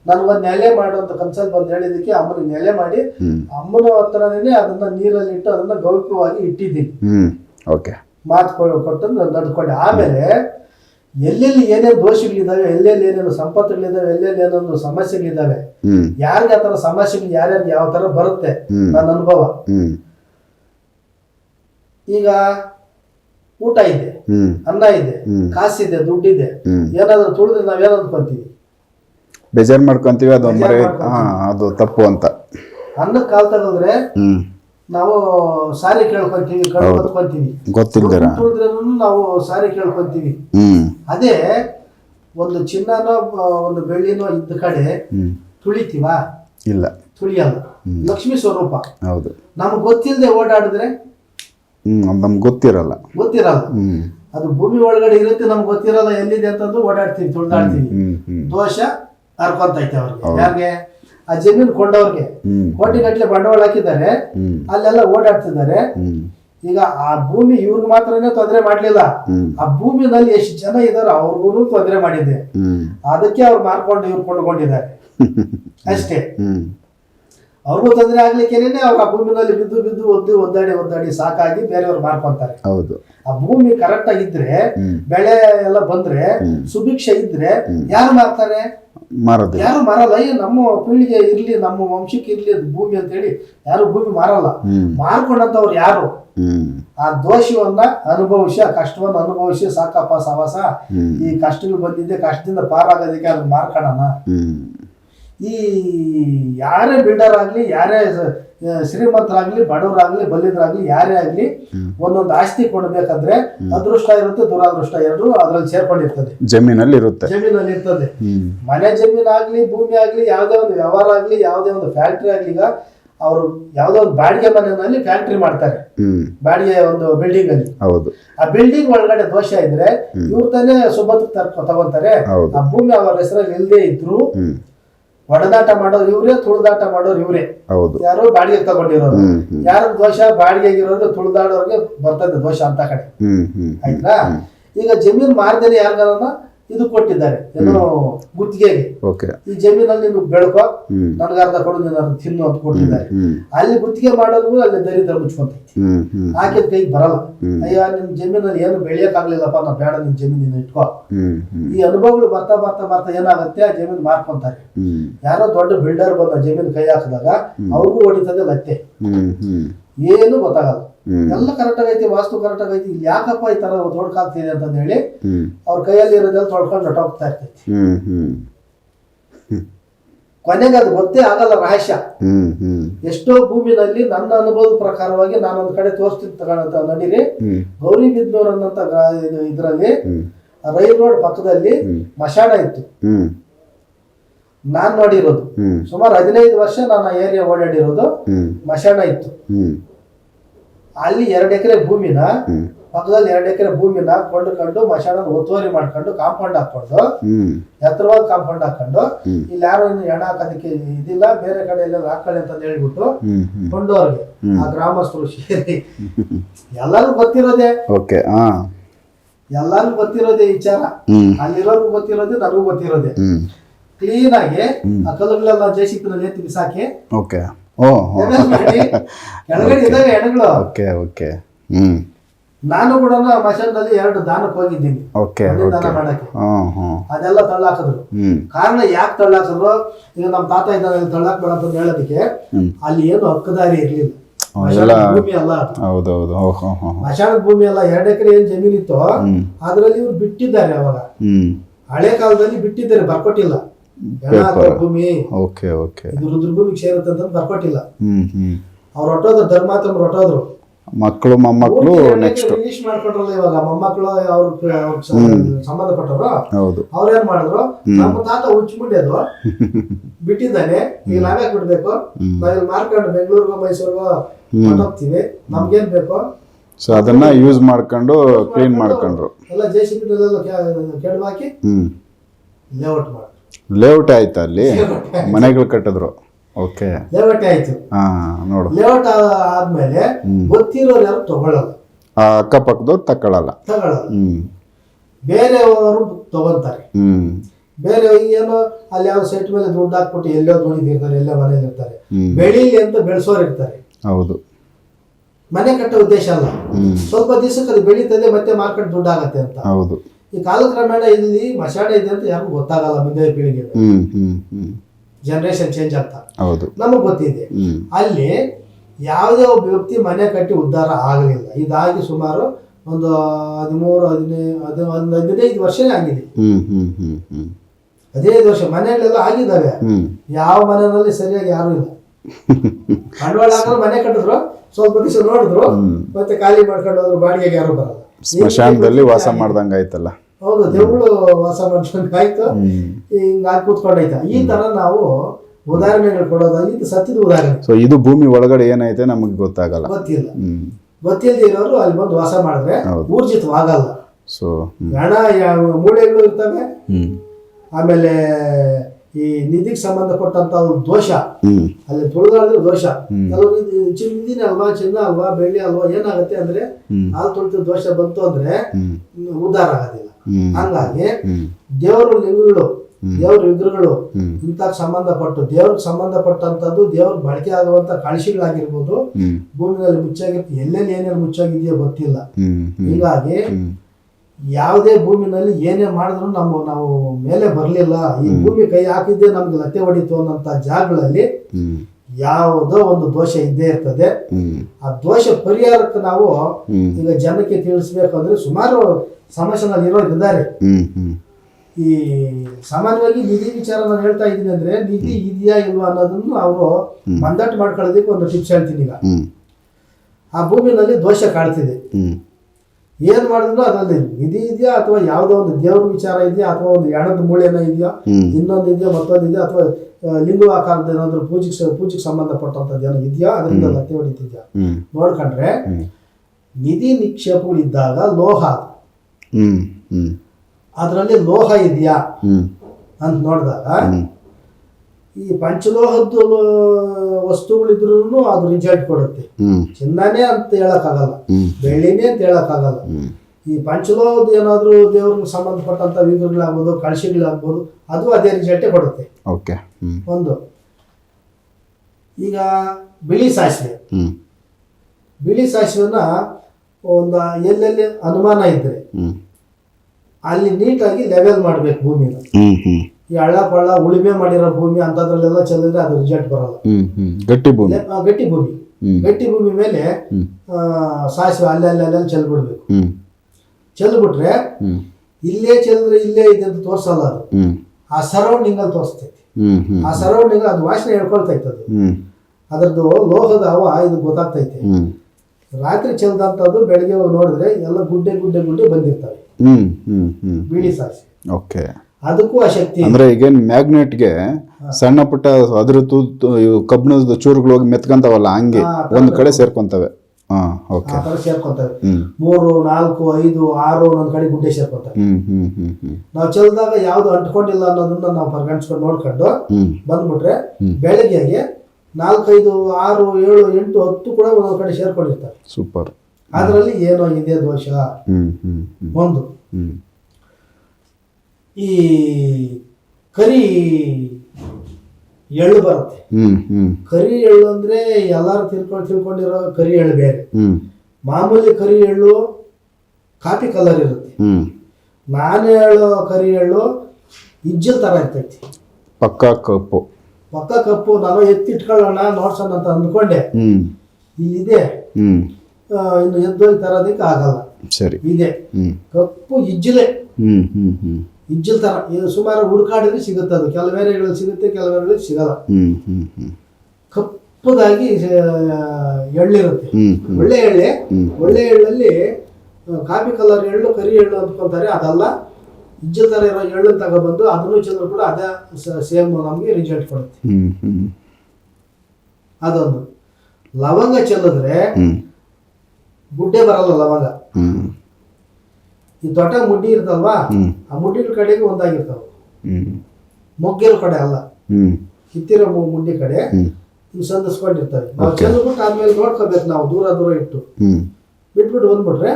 ನನ್ಗೊಂದು ನೆಲೆ ಮಾಡುವಂತ ಅಂತ ಬಂದ್ ಬಂದು ಹೇಳಿದಕ್ಕೆ ಅಮ್ಮನಿಗೆ ನೆಲೆ ಮಾಡಿ ಅಮ್ಮನ ಹತ್ರನೇ ಅದನ್ನ ನೀರಲ್ಲಿ ಇಟ್ಟು ಅದನ್ನ ಗೌಪ್ಯವಾಗಿ ಇಟ್ಟಿದ್ದೀನಿ. ಓಕೆ. ಮಾತು ಕೊಟ್ಟು ನಡ್ಕೊಂಡೆ. ಆಮೇಲೆ ಎಲ್ಲೆಲ್ಲಿ ಏನೇನು ದೋಷಗಳಿದ್ದಾವೆ ಎಲ್ಲೆಲ್ಲಿ ಏನೇನು ಸಂಪತ್ತುಗಳಿದ್ದಾವೆ ಎಲ್ಲೆಲ್ಲಿ ಏನೇನು ಸಮಸ್ಯೆಗಳಿದ್ದಾವೆ ಯಾರಿಗೆ ಆ ಥರ ಸಮಸ್ಯೆಗಳು ಯಾರ್ಯಾರಿಗೆ ಯಾವ ತರ ಬರುತ್ತೆ. ನನ್ನ ಅನುಭವ. ಈಗ ಊಟ ಇದೆ ಅನ್ನ ಇದೆ. ಕಾಸಿದೆ ದುಡ್ಡಿದೆ ಏನಾದ್ರೂ ತುಳಿದ್ರೆ ನಾವೇನು ಅಂದ್ಕೊಂತೀವಿ? ಬೇಜಾರ್ ಮಾಡ್ಕೊಂತೀವಿ ಅದು ಮರೆ ಅದು ತಪ್ಪು ಅಂತ. ಅನ್ನಕ್ಕೆ ಕಾಲ್ ತಗೊಂಡ್ರೆ ಹ್ಮ್. ನಾವು ಸಾರಿ ಕೇಳ್ಕೊಂತೀವಿ ಗೊತ್ತಿಲ್ದಿರ. ನಾವು ಸಾರಿ ಕೇಳ್ಕೊಂತೀವಿ. ಅದೇ ಒಂದು ಚಿನ್ನನೋ ಒಂದು ಬೆಳ್ಳಿನೋ ಇದ್ದ ಕಡೆ ತುಳಿತೀವ? ಇಲ್ಲ. ತುಳಿಯಲ್ಲ. ಲಕ್ಷ್ಮಿ ಸ್ವರೂಪ. ಹೌದು. ನಮ್ಗೆ ಗೊತ್ತಿಲ್ಲದೆ ಓಡಾಡಿದ್ರೆ? ನಮ್ಗೆ ಗೊತ್ತಿರಲ್ಲ. ಗೊತ್ತಿರಲ್ಲ. ಅದು ಭೂಮಿ ಒಳಗಡೆ ಇರುತ್ತೆ ನಮ್ಗೆ ಗೊತ್ತಿರಲ್ಲ ಎಲ್ಲಿದೆ ಅಂತಂದು ಓಡಾಡ್ತೀವಿ ತುಳಿದಾಡ್ತೀವಿ. ದೋಷ ಹರ್ಕೊಂತೈತೆ ಅವ್ರಿಗೆ. ಯಾರಿಗೆ? ಆ ಜಮೀನ್ ಕೊಂಡವ್ರಿಗೆ. ಕೋಟಿ ಕೋಟಿಗಟ್ಟಲೆ ಬಂಡವಾಳ ಹಾಕಿದ್ದಾರೆ. ಅಲ್ಲೆಲ್ಲ ಓಡಾಡ್ತಿದ್ದಾರೆ. ಈಗ ಆ ಭೂಮಿ ಇವ್ರಿಗೆ ಮಾತ್ರನೇ ತೊಂದರೆ ಮಾಡ್ಲಿಲ್ಲ. ಆ ಭೂಮಿನಲ್ಲಿ ಎಷ್ಟು ಜನ ಇದಾರೆ ಅವ್ರಿಗೂ ತೊಂದರೆ ಮಾಡಿದೆ. ಅದಕ್ಕೆ ಅವ್ರು ಮಾರ್ಕೊಂಡು ಇವ್ರು ಕೊಂಡ್ಕೊಂಡಿದ್ದಾರೆ. ಅಷ್ಟೇ. ಅವ್ರಿಗೂ ತೊಂದರೆ ಆಗ್ಲಿಕ್ಕೇನೆ ಅವ್ರು ಆ ಭೂಮಿನಲ್ಲಿ ಬಿದ್ದು ಬಿದ್ದು ಒದ್ದು ಒದ್ದಾಡಿ ಒದ್ದಾಡಿ ಸಾಕಾಗಿ ಬೇರೆಯವ್ರು ಮಾರ್ಕೊಂತಾರೆ. ಹೌದು. ಆ ಭೂಮಿ ಕರೆಕ್ಟ್ ಆಗಿದ್ರೆ ಬೆಳೆ ಎಲ್ಲ ಬಂದ್ರೆ ಸುಭಿಕ್ಷ ಇದ್ರೆ ಯಾರು ಮಾರ್ತಾರೆ? ಮಾರೋದಿಲ್ಲ ಯಾರು ಮಾರಲ್ಲ? ಈ ನಮ್ಮ ಪೀಳಿಗೆ ಇರ್ಲಿ ನಮ್ಮ ವಂಶಕ್ಕೆ ಇರ್ಲಿ ಅದು ಭೂಮಿ ಅಂತ ಹೇಳಿ ಯಾರು ಭೂಮಿ ಮಾರಲ್ಲ. ಮಾರ್ಕೊಂಡಂತವ್ರು ಯಾರು? ಆ ದೋಷವನ್ನ ಅನುಭವಿಸ ಆ ಕಷ್ಟವನ್ನ ಅನುಭವಿಸಿ ಸಾಕಪ್ಪ ಸವಾಸ. ಈ ಕಷ್ಟಗಳು ಬಂದಿದ್ದೆ ಕಷ್ಟದಿಂದ ಪಾರಾಗೋದಕ್ಕೆ ಅದನ್ನ ಮಾರ್ಕೊಳ್ಳೋಣ ಈ ಯಾರೇ ಬಿಲ್ಡರ್ ಆಗಲಿ ಯಾರೇ ಶ್ರೀಮಂತರಾಗ್ಲಿ ಬಡವರಾಗ್ಲಿ ಬಲ್ಲಿದ್ರಾಗ್ಲಿ ಯಾರೇ ಆಗ್ಲಿ ಒಂದೊಂದು ಆಸ್ತಿ ಕೊಡಬೇಕಂದ್ರೆ ಅದೃಷ್ಟ ಇರುತ್ತೆ ದುರಾದೃಷ್ಟ ಎರಡು ಅದ್ರಲ್ಲಿ ಸೇರ್ಕೊಂಡಿರ್ತದೆ. ಜಮೀನಲ್ಲಿ ಇರುತ್ತೆ ಜಮೀನಲ್ಲಿ ಇರ್ತದೆ ಮನೆ ಜಮೀನ್ ಆಗ್ಲಿ ಭೂಮಿ ಆಗ್ಲಿ ಯಾವ್ದೇ ಒಂದು ವ್ಯವಹಾರ ಆಗ್ಲಿ ಯಾವ್ದೇ ಒಂದು ಫ್ಯಾಕ್ಟ್ರಿ ಆಗ್ಲಿ ಈಗ ಅವರು ಯಾವ್ದೋ ಒಂದು ಬಾಡಿಗೆ ಮನೆಯಲ್ಲಿ ಫ್ಯಾಕ್ಟ್ರಿ ಮಾಡ್ತಾರೆ. ಬಾಡಿಗೆ ಒಂದು ಬಿಲ್ಡಿಂಗ್ ಅಲ್ಲಿ ಹೌದು. ಆ ಬಿಲ್ಡಿಂಗ್ ಒಳಗಡೆ ದೋಷ ಇದ್ರೆ ಇವ್ರ ತಾನೇ ಸುಭದ್ರ ತಗೊಂತಾರೆ. ಆ ಭೂಮಿ ಅವರ ಹೆಸರಲ್ಲಿ ಇಲ್ಲದೆ ಇದ್ರು ಹ್ಮ್ ಮಾಡೋರ್ ಇವ್ರೆ ತುಳಿದಾಟ ಮಾಡೋರು ಇವ್ರೆ. ಹೌದು. ಯಾರು ಬಾಡಿಗೆ ತಗೊಂಡಿರೋರು. ಯಾರ ದೋಷ ಬಾಡಿಗೆ ಇರೋರು ತುಳಿದಾಡೋರ್ಗೆ ಬರ್ತದೆ ದೋಷ ಅಂತ ಕಡೆ. ಆಯ್ತಾ? ಈಗ ಜಮೀನ್ ಮಾರ್ದೇನೆ ಯಾರಿಗಾರ ಇದು ಕೊಟ್ಟಿದ್ದಾರೆ. ಏನೋ ಗುತ್ತಿಗೆಗೆ. ಓಕೆ. ಈ ಜಮೀನಲ್ಲಿ ನೀವು ಬೆಳ್ಕೊ ನನ್ಗೆ ಅರ್ಧ ಕೊಡು ನೀನು ಅರ್ಧ ತಿನ್ನು ಅಂತ ಕೊಟ್ಟಿದ್ದಾರೆ. ಅಲ್ಲಿ ಗುತ್ತಿಗೆ ಮಾಡೋದು ಅಲ್ಲಿ ದರಿದ್ರ ಮುಚ್ಕೊಂತೈತಿ. ಆಕೆ ಕೈಗೆ ಬರಲ್ಲ. ಅಯ್ಯ ನಿಮ್ ಜಮೀನಲ್ಲಿ ಏನು ಬೆಳೆಯಕ್ಕಾಗ್ಲಿಲ್ಲಪ್ಪ ನಾ ಬೇಡ ನಿನ್ ಜಮೀನಿನ ನೀನು ಇಟ್ಕೋ. ಈ ಅನುಭವಗಳು ಬರ್ತಾ ಬರ್ತಾ ಬರ್ತಾ ಏನಾಗುತ್ತೆ? ಆ ಜಮೀನ್ ಮಾರ್ಕೊಂತಾರೆ. ಯಾರೋ ದೊಡ್ಡ ಬಿಲ್ಡರ್ ಬಂದ ಜಮೀನ್ ಕೈ ಹಾಕಿದಾಗ ಅವ್ರಿಗೂ ಹೊಡಿತದೆ ಮತ್ತೆ ಏನು ಗೊತ್ತಾಗಲ್ಲ. ಎಲ್ಲ ಕರೆಕ್ಟ್ ಆಗೈತಿ ವಾಸ್ತು ಕರೆಕ್ಟ್ ಆಗೈತಿ. ಇಲ್ಲಿ ಯಾಕಪ್ಪ ಈ ತರ ತೊಡ್ಕಾಗ್ತಿದೆ ಅಂತ ಹೇಳಿ ಅವ್ರ ಕೈಯಲ್ಲಿ ಇರೋದೆಲ್ಲ ತೊಳ್ಕೊಂಡು ಹೊಟ್ಟೋಗ್ತಾ ಇರ್ತೈತಿ. ಕೊನೆಗೆ ಅದು ಗೊತ್ತೇ ಆಗಲ್ಲ ರಹಸ್ಯ. ಎಷ್ಟೋ ಭೂಮಿನಲ್ಲಿ ನನ್ನ ಅನುಭವದ ಪ್ರಕಾರವಾಗಿ ನಾನು ಒಂದ್ ಕಡೆ ತೋರಿಸ್ತೀನಿ ತಗೊಳ್ಳಂತ ನಡೀರಿ. ಗೌರಿ ಗೌರಿಬಿದ್ನೂರ್ ಅನ್ನಂತ ಇದರಲ್ಲಿ ಇದು- ಇದ್ರಲ್ಲಿ ರೈಲ್ ರೋಡ್ ಪಕ್ಕದಲ್ಲಿ ಮಶಾಣ ಇತ್ತು. ನಾನ್ ನೋಡಿರೋದು. ಸುಮಾರು ಹದಿನೈದು ವರ್ಷ ನಾನು ಏರಿಯಾ ಓಡಾಡಿರೋದು. ಮಶಾಣ ಇತ್ತು. ಅಲ್ಲಿ ಎರಡು ಎಕರೆ ಭೂಮಿನ ಪಕ್ಕದಲ್ಲಿ ಎರಡು ಎಕರೆ ಭೂಮಿನ ಕೊಂಡ್ಕೊಂಡು ಮಶಾಣ ಒತ್ತುವರಿ ಮಾಡ್ಕೊಂಡು ಕಾಂಪೌಂಡ್ ಹಾಕೊಂಡು ಎತ್ತರವಾದ ಕಾಂಪೌಂಡ್ ಹಾಕೊಂಡು ಇಲ್ಲಿ ಯಾರು ಇನ್ನು ಹೆಣ ಹಾಕೋದಕ್ಕೆ ಇದಿಲ್ಲ ಬೇರೆ ಕಡೆ ಎಲ್ಲ ಹಾಕೊಳ್ಳಿ ಅಂತ ಹೇಳ್ಬಿಟ್ಟು ಕೊಂಡವ್ರಿಗೆ ಆ ಗ್ರಾಮಸ್ಥರು ಸೇರಿ. ಎಲ್ಲರೂ ಗೊತ್ತಿರೋದೇ. ಓಕೆ ಹಾ. ಎಲ್ಲಾರು ಗೊತ್ತಿರೋದೇ ವಿಚಾರ. ಅಲ್ಲಿರೋರ್ಗು ಗೊತ್ತಿರೋದೇ ನನಗೂ ಗೊತ್ತಿರೋದೇ. ಕ್ಲೀನ್ ಆಗಿ ಆ ಕಲ್ಲುಗಳೆಲ್ಲ ಜೇಸಿಪಿನಲ್ಲಿ ಎತ್ತಿ ಬಿಸಾಕಿ ಓಕೆ. ಓ ಎಮ್ಮೆಲ್ ಮಾಡಿ ಕೆಳಗಡೆ ಇದ್ದಾವೆ ಹೆಣಗಳು ಓಕೆ ಓಕೆ ಹ್ಮ್. ನಾನು ಕೂಡ ಮಶಾನದಲ್ಲಿ ಎರಡು ದಾನಕ್ಕೆ ಹೋಗಿದ್ದೀನಿ. ಓಕೆ ದಾನ ಮಾಡಕ್ಕೆ. ಅದೆಲ್ಲ ತಳ್ಳಾಕಿದ್ರು. ಕಾರಣ ಯಾಕೆ ತಳ್ಳಾಕಿದ್ರು? ಈಗ ನಮ್ಮ ತಾತ ಇದ್ದ ತಳ್ಳಾಕ್ ಬೇಡಪ್ಪ ಅಂತ ಹೇಳೋದಕ್ಕೆ. ಅಲ್ಲಿ ಏನು ಹಕ್ಕುದಾರಿ ಇರ್ಲಿಲ್ಲ. ಭೂಮಿ ಅಲ್ಲ. ಹೌದೌದು. ಮಶಾನದ ಭೂಮಿ ಅಲ್ಲ. ಎರಡು ಎಕರೆ ಏನ್ ಜಮೀನಿತ್ತು ಅದ್ರಲ್ಲಿ ಇವ್ರು ಬಿಟ್ಟಿದ್ದಾರೆ ಅವಾಗ. ಹಳೆ ಕಾಲದಲ್ಲಿ ಬಿಟ್ಟಿದ್ದಾರೆ ಬರ್ಕೊಟ್ಟಿಲ್ಲ. ಹಾಕೋ ಭೂಮಿ ಓಕೆ ಓಕೆ. ಇದು ರುದ್ರ ಭೂಮಿಗೆ ಸೇರುತ್ತೆ ಅಂತ ಬರ್ಕೊಟ್ಟಿಲ್ಲ. ಅವ್ರು ಹೊಟ್ಟೋದ್ರು ಧರ್ಮಾತ್ಮ ಹೊಟ್ಟೋದ್ರು. ಮಕ್ಕಳು ಮೊಮ್ಮಕ್ಕಳು ನೆಕ್ಸ್ಟ್ ಇಂಗ್ಲಿಷ್ ಮಾಡ್ಕೊಂಡ್ರಲ್ಲ ಇವಾಗ ಮೊಮ್ಮಕ್ಕಳು ಅವ್ರ ಸಂಬಂಧಪಟ್ಟವ್ರು. ಹೌದು. ಅವ್ರೇನ್ ಮಾಡಿದ್ರು? ನಮ್ಮ ತಾತ ಹುಚ್ಚಿಬಿಟ್ಟಿದ್ದು ಬಿಟ್ಟಿದ್ದಾನೆ. ಈಗ ನಾವೇ ಬಿಡ್ಬೇಕು? ನಾವಿಲ್ಲಿ ಮಾರ್ಕೊಂಡು ಬೆಂಗಳೂರಿಗೂ ಮೈಸೂರಿಗೂ ಹೋಗ್ತೀವಿ. ನಮ್ಗೇನ್ ಬೇಕು? ಸೊ ಅದನ್ನ ಯೂಸ್ ಮಾಡ್ಕೊಂಡು ಕ್ಲೀನ್ ಮಾಡ್ಕೊಂಡ್ರು. ಎಲ್ಲ ಜೆ ಸಿ ಕೆಡವು ಹಾಕಿ ಹ್ಮ್. ಲೇಔಟ್ ಮಾಡಿ. ಲೇಔಟ್ ಆಯ್ತು. ಅಲ್ಲಿ ಮನೆಗಳು ಕಟ್ಟಿದ್ರು. ಓಕೆ ಲೇಔಟ್ ಆಯ್ತು. ಹಾ ನೋಡು. ಲೇಔಟ್ ಆದ್ಮೇಲೆ ಗೊತ್ತಿರೋರು ಯಾರು ತಗೊಳ್ಳಲ್ಲ ಆ ಅಕ್ಕಪಕ್ಕದವ್ರು ತಗೊಳಲ್ಲ ತಗೊಳ್ಳಲ್ಲ ಹ್ಮ್. ಬೇರೆಯವರು ತಗೊಂತಾರೆ ಹ್ಮ್. ಬೇರೆ ಏನೋ ಅಲ್ಲಿ ಯಾವ ಸೆಟ್ ಮೇಲೆ ದುಡ್ಡು ಹಾಕ್ಬಿಟ್ಟು ಎಲ್ಲೋ ದುಡಿದಿರ್ತಾರೆ ಎಲ್ಲೋ ಮನೇಲಿ ಇರ್ತಾರೆ ಬೆಳಿಲಿ ಬೆಳೀಲಿ ಅಂತ ಬೆಳೆಸೋರು ಇರ್ತಾರೆ. ಹೌದು. ಮನೆ ಕಟ್ಟೋ ಉದ್ದೇಶ ಅಲ್ಲ. ಸ್ವಲ್ಪ ದಿವಸಕ್ಕೆ ಅದು ಬೆಳೀತದೆ ಮತ್ತೆ ಮಾರ್ಕೆಟ್ ದುಡ್ಡು ಆಗತ್ತೆ ಅಂತ. ಹೌದು. ಈ ಕಾಲಕ್ರಮೇಣ ಇಲ್ಲಿ ಮಶಾಣ ಇದೆ ಅಂತ ಯಾರು ಗೊತ್ತಾಗಲ್ಲ ಮುಂದೆ ಪೀಳಿಗೆ ಹ್ಮ್ ಹ್ಮ್ ಹ್ಮ್. ಜನರೇಷನ್ ಚೇಂಜ್ ಆಗ್ತಾ ಹೌದು. ನಮಗ್ ಗೊತ್ತಿದೆ. ಅಲ್ಲಿ ಯಾವುದೇ ಒಬ್ಬ ವ್ಯಕ್ತಿ ಮನೆ ಕಟ್ಟಿ ಉದ್ಧಾರ ಆಗಲಿಲ್ಲ. ಇದಾಗಿ ಸುಮಾರು ಒಂದು ಹದಿಮೂರು ಹದಿನೈದು ಒಂದು ಹದಿನೈದು ವರ್ಷನೇ ಆಗಿದೆ. ಹ್ಮ್ ಹ್ಮ್ ಹ್ಮ್ ಹ್ಮ್. ಹದಿನೈದು ವರ್ಷ ಮನೆಯಲ್ಲೆಲ್ಲ ಆಗಿದ್ದಾವೆ. ಯಾವ ಮನೆಯಲ್ಲಿ ಸರಿಯಾಗಿ ಯಾರು ಇಲ್ಲ. ಬಂಡವಾಳ ಹಾಕಲು ಮನೆ ಕಟ್ಟಿದ್ರು ಸ್ವಲ್ಪ ದಿವಸ ನೋಡಿದ್ರು ಮತ್ತೆ ಖಾಲಿ ಮಾಡ್ಕೊಂಡು ಹೋದ್ರು ಬಾಡಿಗೆಗೆ ಯಾರು ಬರಲ್ಲ. ಸ್ಮಶಾನದಲ್ಲಿ ವಾಸ ಮಾಡ್ದಂಗೆ ಆಯ್ತಲ್ಲ ಹೌದು ದೇವಳು ವಾಸ ಮಾಡ್ಕೊಂಡು ಆಯ್ತು. ಹಿಂಗಾಗಿ ಕೂತ್ಕೊಂಡೈತ. ಈ ತರ ನಾವು ಉದಾಹರಣೆಗಳು ಕೊಡೋದು ಇದು ಸತ್ಯದ ಉದಾಹರಣೆ. ಸೊ ಇದು ಭೂಮಿ ಒಳಗಡೆ ಏನೈತೆ ನಮಗೆ ಗೊತ್ತಾಗಲ್ಲ. ಗೊತ್ತಿಲ್ಲ. ಗೊತ್ತಿಲ್ಲದೆ ಇರೋರು ಅಲ್ಲಿ ಬಂದು ವಾಸ ಮಾಡಿದ್ರೆ. ಊರ್ಜಿತವಾಗಲ್ಲ. ಸೊ ಹಣ ಯಾವ ಮೂಳೆಗಳು ಇರ್ತವೆ. ಆಮೇಲೆ ಈ ನಿಧಿಗೆ ಸಂಬಂಧಪಟ್ಟಂತ ಒಂದು ದೋಷ. ಅಲ್ಲಿ ತುಳಿದಾಡಿದ್ರೆ ದೋಷ. ಚಿನ್ನ ಅಲ್ವಾ ಚಿನ್ನ ಅಲ್ವಾ ಬೆಳ್ಳಿ ಅಲ್ವಾ ಏನಾಗುತ್ತೆ ಅಂದ್ರೆ. ಹಾಲು ತುಳಿದ ದೋಷ ಬಂತು ಅಂದ್ರೆ ಉದ್ಧಾರ ಹ್ಮ್ ಹಂಗಾಗಿ ದೇವರ ಲಿಂಗಗಳು ದೇವ್ರ ವಿಗ್ರಹಗಳು ಇಂತ ಸಂಬಂಧಪಟ್ಟು ದೇವ್ರಿಗೆ ಸಂಬಂಧಪಟ್ಟಂತದ್ದು ದೇವ್ರ ಬಳಕೆ ಆಗುವಂತ ಕಳಶಿಗಳಾಗಿರ್ಬೋದು ಭೂಮಿನಲ್ಲಿ ಮುಚ್ಚಾಗಿರ್ತಿ ಎಲ್ಲೆಲ್ಲಿ ಏನೇನು ಮುಚ್ಚಾಗಿದೆಯೋ ಗೊತ್ತಿಲ್ಲ. ಹೀಗಾಗಿ ಯಾವುದೇ ಭೂಮಿನಲ್ಲಿ ಏನೇ ಮಾಡಿದ್ರು ನಮ್ಮ ನಾವು ಮೇಲೆ ಬರಲಿಲ್ಲ. ಈ ಭೂಮಿ ಕೈ ಹಾಕಿದ್ದೆ ನಮ್ಗೆ ಲತ್ತೆ ಹೊಡಿತು ಅನ್ನೋಂಥ ಜಾಗಗಳಲ್ಲಿ ಯಾವುದೋ ಒಂದು ದೋಷ ಇದ್ದೇ ಇರ್ತದೆ. ಆ ದೋಷ ಪರಿಹಾರಕ್ಕೆ ನಾವು ಈಗ ಜನಕ್ಕೆ ತಿಳಿಸ್ಬೇಕಂದ್ರೆ ಸುಮಾರು ಹ್ಮ್ ಈ ಸಾಮಾನ್ಯವಾಗಿ ನಿಧಿ ವಿಚಾರ ನಾನು ಹೇಳ್ತಾ ಇದ್ದೀನಿ ಅಂದ್ರೆ ನಿಧಿ ಇದೆಯಾ ಇಲ್ವಾ ಅನ್ನೋದನ್ನು ಅವರು ಮಂದಟ್ಟು ಮಾಡ್ಕೊಳ್ಳೋದಕ್ಕೆ ಒಂದು ಟಿಪ್ಸ್ ಹೇಳ್ತೀನಿ ಈಗ. ಆ ಭೂಮಿನಲ್ಲಿ ದೋಷ ಕಾಡ್ತಿದೆ ಏನ್ ಮಾಡಿದ್ರು ಅದರಲ್ಲಿ ನಿಧಿ ಇದೆಯಾ ಅಥವಾ ಯಾವುದೋ ಒಂದು ದೇವ್ರ ವಿಚಾರ ಇದೆಯಾ ಅಥವಾ ಒಂದು ಎಣದ ಮೂಳೆನ ಇದೆಯಾ. ಇನ್ನೊಂದು ಇದೆಯಾ ಮತ್ತೊಂದು ಇದೆಯಾ ಅಥವಾ ಲಿಂಗು ಆಕಾರದ ಏನಾದ್ರು ಪೂಜೆಗೆ ಪೂಜೆಗೆ ಸಂಬಂಧಪಟ್ಟಂತದ್ದು ಏನೋ ಇದೆಯಾ? ಅದರಿಂದ ಲತ್ತೆ ಹೊಡಿತಿದ್ಯಾ ನೋಡ್ಕೊಂಡ್ರೆ ನಿಧಿ ನಿಕ್ಷೇಪಗಳಿದ್ದಾಗ ಲೋಹ ಅದರಲ್ಲಿ ಲೋಹ ಇದೆಯಾ? ಅಂತ ನೋಡಿದಾಗ ಈ ಪಂಚಲೋಹದ್ದು ವಸ್ತುಗಳಿದ್ರೂ ಅದು ರಿಜಲ್ಟ್ ಕೊಡುತ್ತೆ. ಚಿನ್ನನೇ ಅಂತ ಹೇಳಕ್ಕಾಗಲ್ಲ. ಬೆಳ್ಳಿನೇ ಅಂತ ಹೇಳಕ್ಕಾಗಲ್ಲ. ಈ ಪಂಚಲೋಹದ ಏನಾದರೂ ದೇವ್ರಿಗೆ ಸಂಬಂಧಪಟ್ಟಂತ ವಿಧಗಳಾಗ್ಬೋದು ಕಳಶಿಗಳಾಗ್ಬೋದು ಅದು ಅದೇ ರಿಸಲ್ಟೇ ಕೊಡುತ್ತೆ. ಓಕೆ. ಒಂದು. ಈಗ ಬಿಳಿ ಸಾಸಿವೆ. ಬಿಳಿ ಸಾಸಿವೆನ ಒಂದು ಎಲ್ಲೆಲ್ಲಿ ಅನುಮಾನ ಇದ್ರೆ ಅಲ್ಲಿ ನೀಟಾಗಿ ಲೆವೆಲ್ ಮಾಡ್ಬೇಕು ಭೂಮಿನ. ಈ ಹಳ್ಳ ಪಳ್ಳ ಉಳುಮೆ ಮಾಡಿರೋ ಭೂಮಿ ಅಂತದ್ರಲ್ಲೆಲ್ಲ ಚೆಲ್ಲಿದ್ರೆ ಅದು ರಿಜಲ್ಟ್ ಬರಲ್ಲ. ಗಟ್ಟಿ ಭೂಮಿ. ಗಟ್ಟಿ ಭೂಮಿ. ಗಟ್ಟಿ ಭೂಮಿ ಮೇಲೆ ಸಾಸಿವೆ ಅಲ್ಲೇ ಅಲ್ಲೇ ಅಲ್ಲೇ ಚೆಲ್ಬಿಡ್ಬೇಕು. ಚೆಲ್ಬಿಟ್ರೆ ಇಲ್ಲೇ ಚೆಲ್ಲಿದ್ರೆ ಇಲ್ಲೇ ಇದೆ ಅಂತ ತೋರ್ಸಲ್ಲ ಅದು. ಆ ಸರೌಂಡಿಂಗ್ ಅಲ್ಲಿ ತೋರಿಸ್ತೈತಿ ಆ ಸರೌಂಡಿಂಗ್ ಅದು ವಾಸನೆ ಹೇಳ್ಕೊಳ್ತೈತೆ ಅದು ಅದರದ್ದು ಲೋಹದ ಹವ ಇದು ಗೊತ್ತಾಗ್ತೈತೆ. ರಾತ್ರಿ ಚೆಲ್ದಂಥದ್ದು ಬೆಳಗ್ಗೆ ನೋಡಿದ್ರೆ ಎಲ್ಲ ಗುಡ್ಡೆ ಗುಡ್ಡೆ ಗುಡ್ಡೆ ಬಂದಿರ್ತವೆ ಬಿಳಿ ಸಾಸಿವೆ. ಓಕೆ. ಅದಕ್ಕೂ ಆ ಶಕ್ತಿ. ಅಂದ್ರೆ ಈಗೇನು ಮ್ಯಾಗ್ನೆಟ್ಗೆ ಸಣ್ಣ ಪುಟ್ಟ ಅದ್ರ ತೂತು ಇವು ಕಬ್ಬಿಣದ ಚೂರುಗಳು ಹೋಗಿ ಮೆತ್ಕೊಂತಾವಲ್ಲ ಹಂಗೆ ಒಂದ್ ಕಡೆ ಸೇರ್ಕೊಂತವೆ. ಆ ಥರ ಸೇರ್ಕೊಂತವೆ. ಮೂರು ನಾಲ್ಕು ಐದು ಆರು ಒಂದೊಂದು ಕಡೆ ಗುಡ್ಡೆ ಸೇರ್ಕೊಂತವೆ. ಹ್ಮ್ ಹ್ಮ್ ಹ್ಮ್ ಹ್ಮ್. ನಾವು ಚೆಲ್ದಾಗ ಯಾವ್ದು ಅಂಟ್ಕೊಂಡಿಲ್ಲ ಅನ್ನೋದನ್ನ ನಾವು ಪರಿಗಣಿಸ್ಕೊಂಡು ನೋಡ್ಕೊಂಡು ಬಂದ್ಬಿಟ್ರೆ ಬೆಳಗ್ಗೆಗೆ ನಾಲ್ಕೈದು ಆರು ಏಳು ಎಂಟು ಹತ್ತು ಕೂಡ ಒಂದೊಂದು ಕಡೆ ಸೇರ್ಕೊಂಡಿರ್ತಾರೆ. ಸೂಪರ್. ಅದರಲ್ಲಿ ಏನೋ ಇದೆ ದೋಷ. ಹ್ಮ್ ಹ್ಮ್ ಹ್ಮ್. ಒಂದು. ಈ ಕರಿ ಎಳ್ಳು ಬರುತ್ತೆ. ಕರಿ ಎಳ್ಳು ಅಂದ್ರೆ ಎಲ್ಲಾರು ತಿಳ್ಕೊಂಡು ತಿಳ್ಕೊಂಡಿರೋ ಕರಿ ಎಳ್ಳು ಬೇರೆ. ಮಾಮೂಲಿ ಕರಿ ಎಳ್ಳು ಕಾಫಿ ಕಲರ್ ಇರುತ್ತೆ. ನಾನು ಹೇಳೋ ಕರಿ ಎಳ್ಳು ಇಜ್ಜಲ್ ತರ ಇರ್ತೈತಿ. ಪಕ್ಕ ಕಪ್ಪು. ಪಕ್ಕ ಕಪ್ಪು ನಾನು ಎತ್ತಿಟ್ಕೊಳ್ಳೋಣ ನೋಡ್ಸೋಣ ಅಂತ ಅಂದ್ಕೊಂಡೆ. ಇಲ್ಲಿದೆ. ಇನ್ನು ಎದ್ದೋಗಿ ತರೋದಕ್ಕೆ ಆಗಲ್ಲ. ಸರಿ. ಇದೆ. ಕಪ್ಪು ಇಜ್ಜಲೆ. ಇಜ್ಜಲ್ ತರ. ಇದು ಸುಮಾರು ಹುಡುಕಾಡಿದ್ರೆ ಸಿಗುತ್ತೆ ಅದು. ಕೆಲವೇರೆಗಳಲ್ಲಿ ಸಿಗುತ್ತೆ ಕೆಲವೇರೆಗಳಲ್ಲಿ ಸಿಗಲ್ಲ. ಕಪ್ಪದಾಗಿ ಎಳ್ಳಿರುತ್ತೆ. ಒಳ್ಳೆ ಎಳ್ಳೆ. ಒಳ್ಳೆ ಎಳ್ಳಲ್ಲಿ ಕಾಫಿ ಕಲರ್ ಎಳ್ಳು ಕರಿ ಎಳ್ಳು ಅಂದ್ಕೊಂತಾರೆ. ಅದಲ್ಲ ಇಜ್ಜಲ್ ತರ ಇರೋ ಎಳ್ಳು ತಗೊಬಂದು ಅದನ್ನು ಚಂದ್ರ ಕೂಡ ಅದೇ ಸೇಮ್ ನಮಗೆ ರಿಸಲ್ಟ್ ಕೊಡುತ್ತೆ. ಅದೊಂದು. ಲವಂಗ ಚೆಲ್ಲಿದ್ರೆ ಗುಡ್ಡೆ ಬರಲ್ಲ ಲವಂಗ. ಈ ದೊಡ್ಡ ಮುಡ್ಡಿ ಇರ್ತಲ್ವಾ ಆ ಮುಡ್ಡಿನ ಕಡೆಗೆ ಒಂದಾಗಿರ್ತಾವ. ಮೊಗ್ಗಿರೋ ಕಡೆ ಅಲ್ಲ. ಹ್ಮ್. ಕಿತ್ತಿರೋ ಮುಂಡಿ ಮುಡ್ಡಿ ಕಡೆ ಇವು ಸಂಧಿಸ್ಕೊಂಡಿರ್ತವೆ. ನಾವು ಆದ್ಮೇಲೆ ನೋಡ್ಕೋಬೇಕು ನಾವು ದೂರ ದೂರ ಇಟ್ಟು. ಬಿಟ್ಬಿಟ್ಟು ಬಂದ್ಬಿಟ್ರೆ